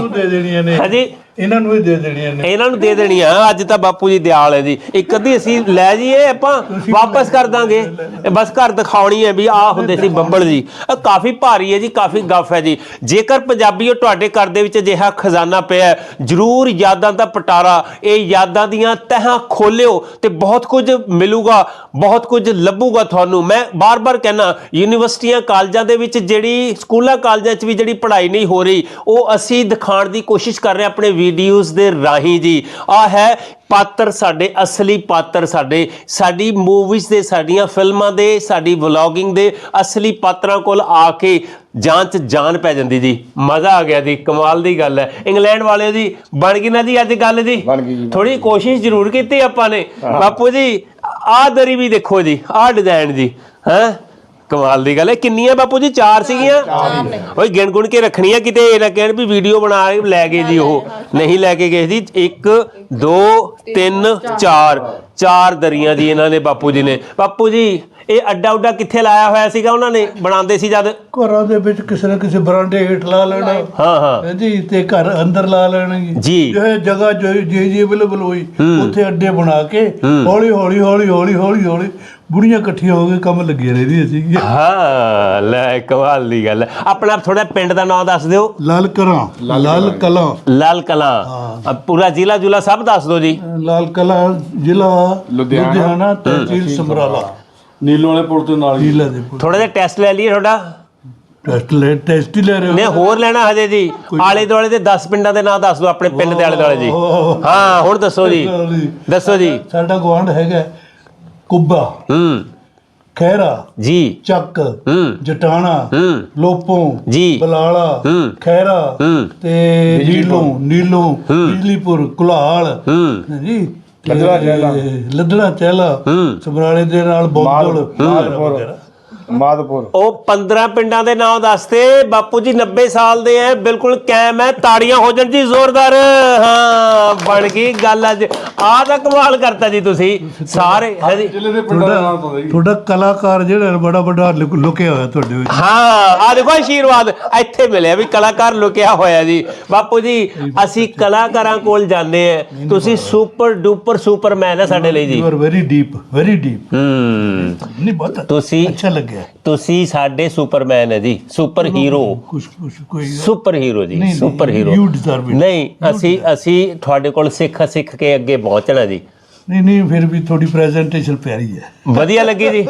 ਹਾਂਜੀ। ਇਹਨਾਂ ਨੂੰ ਹੀ ਦੇ ਦੇਣੀਆਂ ਨੇ। ਇਹਨਾਂ ਨੂੰ ਦੇ ਦੇਣੀ ਆ ਅੱਜ ਤਾਂ ਬਾਪੂ ਜੀ ਦਿਆਲ ਹੈ ਜੀ। ਇੱਕ ਅੱਧੀ ਅਸੀਂ ਲੈ ਜਾਈਏ ਆਪਾਂ ਵਾਪਸ ਕਰ ਦਾਂਗੇ। ਇਹ ਬਸ ਘਰ ਦਿਖਾਉਣੀ ਹੈ ਵੀ ਆਹ ਹੁੰਦੇ ਸੀ ਬੰਬਲ ਜੀ। ਇਹ ਕਾਫੀ ਭਾਰੀ ਹੈ ਜੀ ਕਾਫੀ ਗੱਫ ਹੈ ਜੀ। ਜੇਕਰ ਪੰਜਾਬੀਓ ਤੁਹਾਡੇ ਘਰ ਦੇ ਵਿੱਚ ਅਜਿਹਾ ਖਜ਼ਾਨਾ ਪਿਆ ਹੈ, ਜ਼ਰੂਰ ਯਾਦਾਂ ਦਾ ਪਟਾਰਾ ਇਹ ਯਾਦਾਂ ਦੀਆਂ ਤਹਾਂ ਖੋਲਿਓ ਤੇ ਬਹੁਤ ਕੁਝ ਮਿਲੂਗਾ ਬਹੁਤ ਕੁਝ ਲੱਭੂਗਾ ਤੁਹਾਨੂੰ। ਮੈਂ ਬਾਰ-ਬਾਰ ਕਹਿਣਾ ਯੂਨੀਵਰਸਿਟੀਆਂ ਕਾਲਜਾਂ ਦੇ ਵਿੱਚ ਜਿਹੜੀ ਸਕੂਲਾਂ ਕਾਲਜਾਂ 'ਚ ਵੀ ਜਿਹੜੀ ਪੜ੍ਹਾਈ ਨਹੀਂ ਹੋ ਰਹੀ ਉਹ ਅਸੀਂ ਦਿਖਾਉਣ ਦੀ ਕੋਸ਼ਿਸ਼ ਕਰ ਰਹੇ ਹਾਂ ਆਪਣੇ ਵੀਡੀਓਜ਼ ਦੇ ਰਾਹੀਂ ਜੀ। ਆ ਹੈ ਪਾਤਰ ਸਾਡੇ ਅਸਲੀ ਪਾਤਰ ਸਾਡੇ। ਸਾਡੀ ਮੂਵੀਜ਼ ਦੇ ਸਾਡੀਆਂ ਫਿਲਮਾਂ ਦੇ ਸਾਡੀ ਵਲੌਗਿੰਗ ਦੇ ਅਸਲੀ ਪਾਤਰਾਂ ਕੋਲ ਆ ਕੇ ਜਾਨ ਚ ਜਾਨ ਪੈ ਜਾਂਦੀ ਜੀ। ਮਜ਼ਾ ਆ ਗਿਆ ਜੀ ਕਮਾਲ ਦੀ ਗੱਲ ਹੈ। ਇੰਗਲੈਂਡ ਵਾਲੇ ਜੀ ਬਣ ਗਈ ਨਾ ਜੀ ਅੱਜ ਗੱਲ ਜੀ? ਬਣ ਗਈ ਜੀ। ਥੋੜੀ ਕੋਸ਼ਿਸ਼ ਜ਼ਰੂਰ ਕੀਤੀ ਆਪਾਂ ਨੇ। ਬਾਪੂ ਜੀ ਆਹ ਦਰੀ ਵੀ ਦੇਖੋ ਜੀ ਆਹ ਡਿਜ਼ਾਈਨ ਜੀ ਹੈ? ਕਮਾਲ ਦੀ ਗੱਲ ਹੈ। ਕਿੰਨੀਆਂ ਬਾਪੂ ਜੀ? ਚਾਰ ਸੀਗੀਆਂ? ਓਏ ਗਿਣ ਗੁਣ ਕੇ ਰੱਖਣੀਆਂ ਕਿਤੇ ਇਹ ਨਾ ਕਹਿਣ ਵੀ ਵੀਡੀਓ ਬਣਾ ਕੇ ਲੈ ਗਏ ਜੀ ਉਹ। ਨਹੀਂ ਲੈ ਕੇ ਗਏ ਜੀ 1 2 3 4 ਚਾਰ ਦਰੀਆਂ ਜੀ ਇਹਨਾਂ ਨੇ ਬਾਪੂ ਜੀ ਨੇ। ਬਾਪੂ ਜੀ ਇਹ ਅੱਡਾ ਉੱਡਾ ਕਿੱਥੇ ਲਾਇਆ ਹੋਇਆ ਸੀਗਾ ਉਹਨਾਂ ਨੇ? ਬਣਾਉਂਦੇ ਸੀ ਜਦ? ਘਰਾਂ ਦੇ ਵਿੱਚ ਕਿਸੇ ਨਾ ਕਿਸੇ ਬਰਾਂਡੇ ਹੇਠ ਲਾ ਲੈਣਾ। ਹਾਂ ਹਾਂ। ਹਾਂਜੀ ਤੇ ਘਰ ਅੰਦਰ ਲਾ ਲੈਣਗੇ ਜੀ। ਜੋ। ਜਗ੍ਹਾ ਜੋ ਜੀ ਜੀ ਅਵੇਲੇਬਲ ਹੋਈ ਉੱਥੇ ਅੱਡੇ ਬਣਾ ਕੇ ਹੌਲੀ ਹੌਲੀ ਹੌਲੀ ਹੌਲੀ ਹੌਲੀ ਹੌਲੀ ਬੁੜੀਆਂ ਇਕੱਠੀਆਂ ਹੋ ਕੇ ਕੰਮ ਲੱਗੀਆਂ ਰਹਿੰਦੀਆਂ ਸੀ ਹਾਂ ਲੈ ਕਮਾਲ ਦੀ ਗੱਲ ਹੈ। ਆਪਣਾ ਥੋੜਾ ਪਿੰਡ ਦਾ ਨਾਮ ਦੱਸ ਦਿਓ। ਲਾਲ ਕਲਾਂ ਲਾਲ ਕਲਾਂ। ਲਾਲ ਕਲਾਂ। ਪੂਰਾ ਜ਼ਿਲ੍ਹਾ ਜੁਲਾ ਸਭ ਦੱਸ ਦਿਓ ਜੀ। ਲਾਲ ਕਲਾਂ ਜ਼ਿਲ੍ਹਾ ਲੁਧਿਆਣਾ, ਤਹਿਸੀਲ ਸਮਰਾਲਾ। ਨੀਲੋ ਵਾਲੇ ਪੁਲ ਤੇ ਨਾਲ ਹੀ। ਜ਼ਿਲ੍ਹਾ ਦੇ ਪੁੱਤ। ਥੋੜਾ ਜਿਹਾ ਟੈਸਟ ਲੈ ਲਈਏ ਤੁਹਾਡਾ। ਟੈਸਟ ਲੈ ਟੈਸਟ ਹੀ ਲੈ ਰਹੇ ਨੇ ਹੋ ਹੋਰ ਲੈਣਾ ਹਜੇ ਜੀ। ਆਲੇ ਦੁਆਲੇ ਦੇ 10 ਪਿੰਡਾਂ ਦੇ ਨਾਮ ਦੱਸ ਦਿਓ ਆਪਣੇ ਪਿੰਡ ਦੇ ਆਲੇ ਦੁਆਲੇ ਜੀ। ਹਾਂ ਹੁਣ ਦੱਸੋ ਜੀ। ਦੱਸੋ ਜੀ। ਸਾਡਾ ਗਵਾਂਢ ਹੈਗਾ। ਕੁੱਬਾ ਹੂੰ। ਖਹਿਰਾ ਜੀ। ਚੱਕ ਹੂੰ। ਜਟਾਣਾ ਹੂੰ। ਲੋਪੋਂ ਜੀ। ਬਲਾਲਾ ਹੂੰ। ਖਹਿਰਾ ਹੂੰ। ਤੇ ਨੀਲੋਂ ਨੀਲੋਂ ਬਿਜਲੀਪੁਰ ਕੁਲਾਲ। ਹੂੰ। ਜੀ ਲੱਦੜਾ ਚਹਿਲਾ। ਲੱਦੜਾ ਚਹਿਲਾ। ਸਮਰਾਲੇ ਦੇ ਨਾਲ ਬੋਂਦਲ। ਮਾਦਪੁਰ ਮਾਦਪੁਰ ਉਹ 15 ਪਿੰਡਾਂ ਦੇ ਨਾਮ ਦੱਸਤੇ ਬਾਪੂ ਜੀ 90 ਸਾਲ ਦੇ ਐ ਬਿਲਕੁਲ ਕੈਮ ਐ ਤਾੜੀਆਂ ਹੋ ਜਾਣ ਜੀ ਜ਼ੋਰਦਾਰ। ਹਾਂ ਬਣ ਗਈ ਗੱਲ ਅੱਜ। ਆਹ ਤਾਂ ਕਮਾਲ ਕਰਤਾ ਜੀ ਤੁਸੀਂ। ਸਾਰੇ ਹੈ ਜੀ ਜ਼ਿਲ੍ਹੇ ਦੇ ਪਿੰਡਾਂ ਦਾ ਨਾਮ ਤਾਂ ਜੀ ਤੁਹਾਡਾ ਕਲਾਕਾਰ ਜਿਹੜਾ ਹੈ, ਬੜਾ ਵੱਡਾ ਲੁਕ- ਲੁਕਿਆ ਹੋਇਆ ਤੁਹਾਡੇ ਵਿੱਚ। ਹਾਂ ਆ ਦੇਖੋ ਆਸ਼ੀਰਵਾਦ ਇੱਥੇ ਮਿਲਿਆ ਵੀ ਕਲਾਕਾਰ ਲੁਕਿਆ ਹੋਇਆ ਜੀ। ਬਾਪੂ ਜੀ ਅਸੀਂ ਕਲਾਕਾਰਾਂ ਕੋਲ ਜਾਂਦੇ ਆ ਤੁਸੀਂ ਸੁਪਰ ਡੂਪਰ ਸੁਪਰਮੈਨ ਹੈ ਸਾਡੇ ਲਈ ਜੀ। You are very deep very deep ਹੂੰ। ਨਹੀਂ ਬਹੁਤ ਤੁਸੀਂ ਅੱਛਾ ਲੱਗਿਆ। ਤੁਸੀਂ ਸਾਡੇ ਸੁਪਰਮੈਨ ਹੈ ਜੀ ਸੁਪਰ ਹੀਰੋ। ਕੁਝ ਕੁਝ ਕੋਈ ਸੁਪਰ ਹੀਰੋ ਜੀ ਨਹੀਂ, super hero. you deserve it. ਨਹੀਂ ਅਸੀਂ ਅਸੀਂ ਤੁਹਾਡੇ ਕੋਲ ਸਿੱਖ ਸਿੱਖ ਕੇ ਅੱਗੇ ਪਹੁੰਚਣਾ ਜੀ। ਨਹੀਂ ਨਹੀਂ ਫਿਰ ਵੀ ਤੁਹਾਡੀ ਪ੍ਰੈਜੈਂਟੇਸ਼ਨ ਪਿਆਰੀ ਹੈ। ਵਧੀਆ ਲੱਗੀ ਜੀ।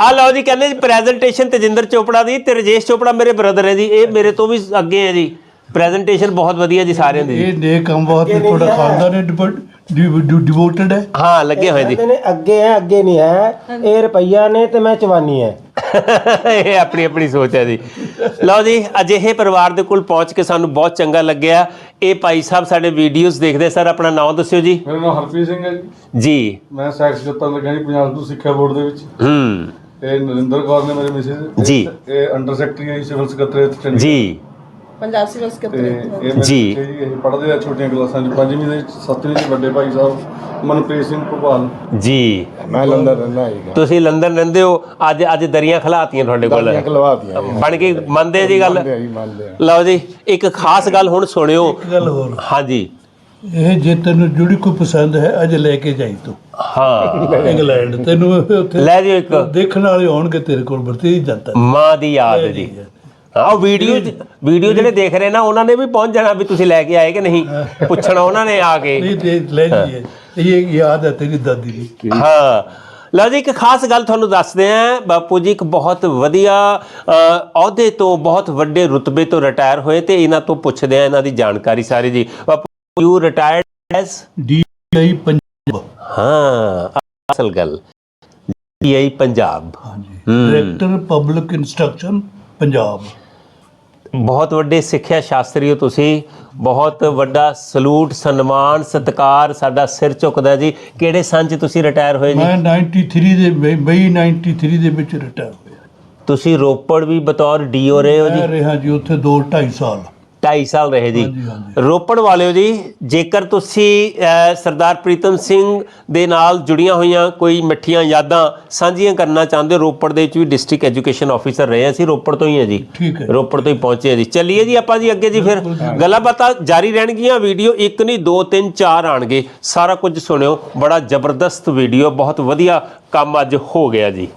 ਆ ਲਓ ਜੀ ਕਹਿੰਦੇ ਜੀ ਪ੍ਰੈਜੈਂਟੇਸ਼ਨ ਤੇਜਿੰਦਰ ਚੋਪੜਾ ਦੀ ਤੇ ਰਜੇਸ਼ ਚੋਪੜਾ ਮੇਰੇ ਬ੍ਰਦਰ ਹੈ ਜੀ। ਇਹ ਮੇਰੇ ਤੋਂ ਵੀ ਅੱਗੇ ਹੈ ਜੀ। ਪ੍ਰੈਜੈਂਟੇਸ਼ਨ ਬਹੁਤ ਵਧੀਆ ਜੀ ਸਾਰਿਆਂ ਦੀ ਜੀ। ਇਹ ਨੇਕ ਕੰਮ ਬਹੁਤ ਤੁਹਾਡਾ ਖਾਨਦਾਨ ਹੈ ਡਿਵੋਟਡ ਹੈ? ਹਾਂ ਲੱਗੇ ਹੋਏ ਜੀ। ਕਹਿੰਦੇ ਨੇ ਅੱਗੇ ਹੈ ਅੱਗੇ ਨਹੀਂ ਹੈ। ਇਹ ਰੁਪਈਆ ਨੇ ਤੇ ਮੈਂ ਚਵਾਨੀ ਹੈ। ਇਹ ਆਪਣੀ ਆਪਣੀ ਸੋਚ ਹੈ ਜੀ। ਲਓ ਜੀ ਅਜਿਹੇ ਪਰਿਵਾਰ ਦੇ ਕੋਲ ਪਹੁੰਚ ਕੇ ਸਾਨੂੰ ਬਹੁਤ ਚੰਗਾ ਲੱਗਿਆ। ਇਹ ਭਾਈ ਸਾਹਿਬ ਸਾਡੇ ਵੀਡੀਓਜ਼ ਦੇਖਦੇ ਸਰ ਆਪਣਾ ਨਾਮ ਦੱਸਿਓ ਜੀ। ਮੇਰਾ ਨਾਮ ਹਰਪ੍ਰੀਤ ਸਿੰਘ ਹੈ ਜੀ। ਜੀ। ਮੈਂ ਸੈਕਸ ਜੱਤਾ ਲੱਗਾ ਜੀ ਪੰਜਾਬ ਤੋਂ ਸਿੱਖਿਆ ਬੋਰਡ ਦੇ ਵਿੱਚ। ਹੂੰ। ਇਹ ਨਰਿੰਦਰ ਕੌਰ ਨੇ ਮੇਰੇ ਮਿਸਿਸ ਜੀ। ਇਹ ਅੰਡਰ ਸੈਕਟਰੀ ਹੈ ਸਿਵਲ ਸਕੱਤਰੇਤ ਚੰਡੀਗੜ੍ਹ। ਜੀ। ਪੰਜਾਬ ਸਿਵਲ ਤੇ ਸਕੱਤਰ ਇਹ ਮੇਰੇ ਜੀ। ਜੀ ਇਹ ਪੜ੍ਹਦੇ ਆ ਛੋਟੀਆਂ ਕਲਾਸਾਂ ਚ। ਪੰਜਵੀਂ ਦੇ ਸੱਤਵੀਂ ਦੇ ਵੱਡੇ ਭਾਈ ਸਾਹਿਬ ਮਨਪ੍ਰੀਤ ਸਿੰਘ ਭੋਪਾਲ। ਜੀ। ਮੈਂ ਲੰਦਰ ਰਹਿੰਦਾ ਹੈਗਾ ਤੁਸੀਂ ਲੰਡਨ ਰਹਿੰਦੇ ਹੋ ਅੱਜ ਅੱਜ ਦਰੀਆਂ ਖਲਾਤੀਆਂ ਤੁਹਾਡੇ ਕੋਲ। ਦਾਦੀਆਂ ਖਲਵਾਤੀਆਂ ਬਣ ਕੇ ਮੰਨਦੇ ਜੀ ਗੱਲ? ਜੀ ਲਓ ਜੀ ਇੱਕ ਖਾਸ ਗੱਲ ਹੁਣ ਸੁਣਿਓ। ਇੱਕ ਗੱਲ ਹੋਰ। ਹਾਂਜੀ। ਇਹ ਜੇ ਤੈਨੂੰ ਜਿਹੜੀ ਕੋਈ ਪਸੰਦ ਹੈ ਅੱਜ ਲੈ ਕੇ ਜਾਈ ਤੂੰ। ਹਾਂ। ਇੰਗਲੈਂਡ। ਤੈਨੂੰ ਉੱਥੇ ਲੈ ਜਿਓ ਇੱਕ। ਦੇਖਣ ਵਾਲੇ ਹੋਣਗੇ ਤੇਰੇ ਕੋਲ ਵਰਤੀ ਜਾਂਦਾ ਮਾਂ ਦੀ ਯਾਦ ਜੀ ਉਹ ਵੀਡੀਓ ਵੀਡੀਓ ਜਿਹੜੇ ਦੇਖ ਰਹੇ ਨਾ ਉਹਨਾਂ ਨੇ ਵੀ ਪਹੁੰਚ ਜਾਣਾ ਵੀ ਤੁਸੀਂ ਲੈ ਕੇ ਆਏ ਕਿ ਨਹੀਂ? ਪੁੱਛਣਾ ਉਹਨਾਂ ਨੇ ਆ ਕੇ। ਨਹੀਂ ਤੇ ਲੈ ਜੀਏ ਇਹ ਯਾਦ ਹੈ ਤੇਰੀ ਦਾਦੀ ਦੀ। ਹਾਂ। ਲਓ ਜੀ ਇੱਕ ਖਾਸ ਗੱਲ ਤੁਹਾਨੂੰ ਦੱਸਦੇ ਆਂ ਬਾਪੂ ਜੀ ਇੱਕ ਬਹੁਤ ਵਧੀਆ ਅ, ਅਹੁਦੇ ਤੋਂ ਬਹੁਤ ਵੱਡੇ ਰੁਤਬੇ ਤੋਂ ਰਿਟਾਇਰ ਹੋਏ ਤੇ ਇਹਨਾਂ ਤੋਂ ਪੁੱਛਦੇ ਆ ਇਹਨਾਂ ਦੀ ਜਾਣਕਾਰੀ ਸਾਰੀ ਜੀ। ਬਾਪੂ you retired S DI Punjab ਹਾਂ ਅਸਲ ਗੱਲ। DI Punjab. Director public instruction Punjab ਬਹੁਤ ਵੱਡੇ ਸਿੱਖਿਆ ਸ਼ਾਸਤਰੀ ਹੋ ਤੁਸੀਂ ਬਹੁਤ ਵੱਡਾ ਸਲੂਟ ਸਨਮਾਨ ਸਤਿਕਾਰ ਸਾਡਾ ਸਿਰ ਝੁਕਦਾ ਜੀ। ਕਿਹੜੇ ਸੰਨ 'ਚ ਤੁਸੀਂ ਰਿਟਾਇਰ ਹੋਏ ਜੀ? ਮੈਂ 93 ਦੇ ਮਈ 93 ਦੇ ਵਿੱਚ ਰਿਟਾਇਰ ਹੋਇਆ। ਤੁਸੀਂ ਰੋਪੜ ਵੀ ਬਤੌਰ ਡੀਓ ਰਹੇ ਹੋ ਜੀ। ਮੈਂ ਰਿਹਾ ਜੀ ਉੱਥੇ 2 2.5 ਸਾਲ। 2.5 ਸਾਲ ਰਹੇ ਜੀ। ਰੋਪੜ ਵਾਲਿਓ ਜੀ ਜੇਕਰ ਤੁਸੀਂ ਸਰਦਾਰ ਪ੍ਰੀਤਮ ਸਿੰਘ ਦੇ ਨਾਲ ਜੁੜੀਆਂ ਹੋਈਆਂ ਕੋਈ ਮਿੱਠੀਆਂ ਯਾਦਾਂ ਸਾਂਝੀਆਂ ਕਰਨਾ ਚਾਹੁੰਦੇ ਹੋ ਰੋਪੜ ਦੇ ਵਿੱਚ ਵੀ ਡਿਸਟ੍ਰਿਕਟ ਐਜੂਕੇਸ਼ਨ ਆਫੀਸਰ ਰਹੇ ਅਸੀਂ ਰੋਪੜ ਤੋਂ ਹੀ ਹਾਂ ਜੀ। ਰੋਪੜ ਤੋਂ ਹੀ ਪਹੁੰਚੇ ਹਾਂ ਜੀ। ਚੱਲੀਏ ਜੀ ਆਪਾਂ ਜੀ ਅੱਗੇ ਜੀ ਫਿਰ। ਗੱਲਾਂ ਬਾਤਾਂ ਜਾਰੀ ਰਹਿਣਗੀਆਂ ਵੀਡੀਓ ਇੱਕ ਨਹੀਂ ਦੋ ਤਿੰਨ ਚਾਰ ਆਣਗੇ। ਸਾਰਾ ਕੁਝ ਸੁਣਿਓ। ਬੜਾ ਜ਼ਬਰਦਸਤ ਵੀਡੀਓ ਬਹੁਤ ਵਧੀਆ ਕੰਮ ਅੱਜ ਹੋ ਗਿਆ ਜੀ।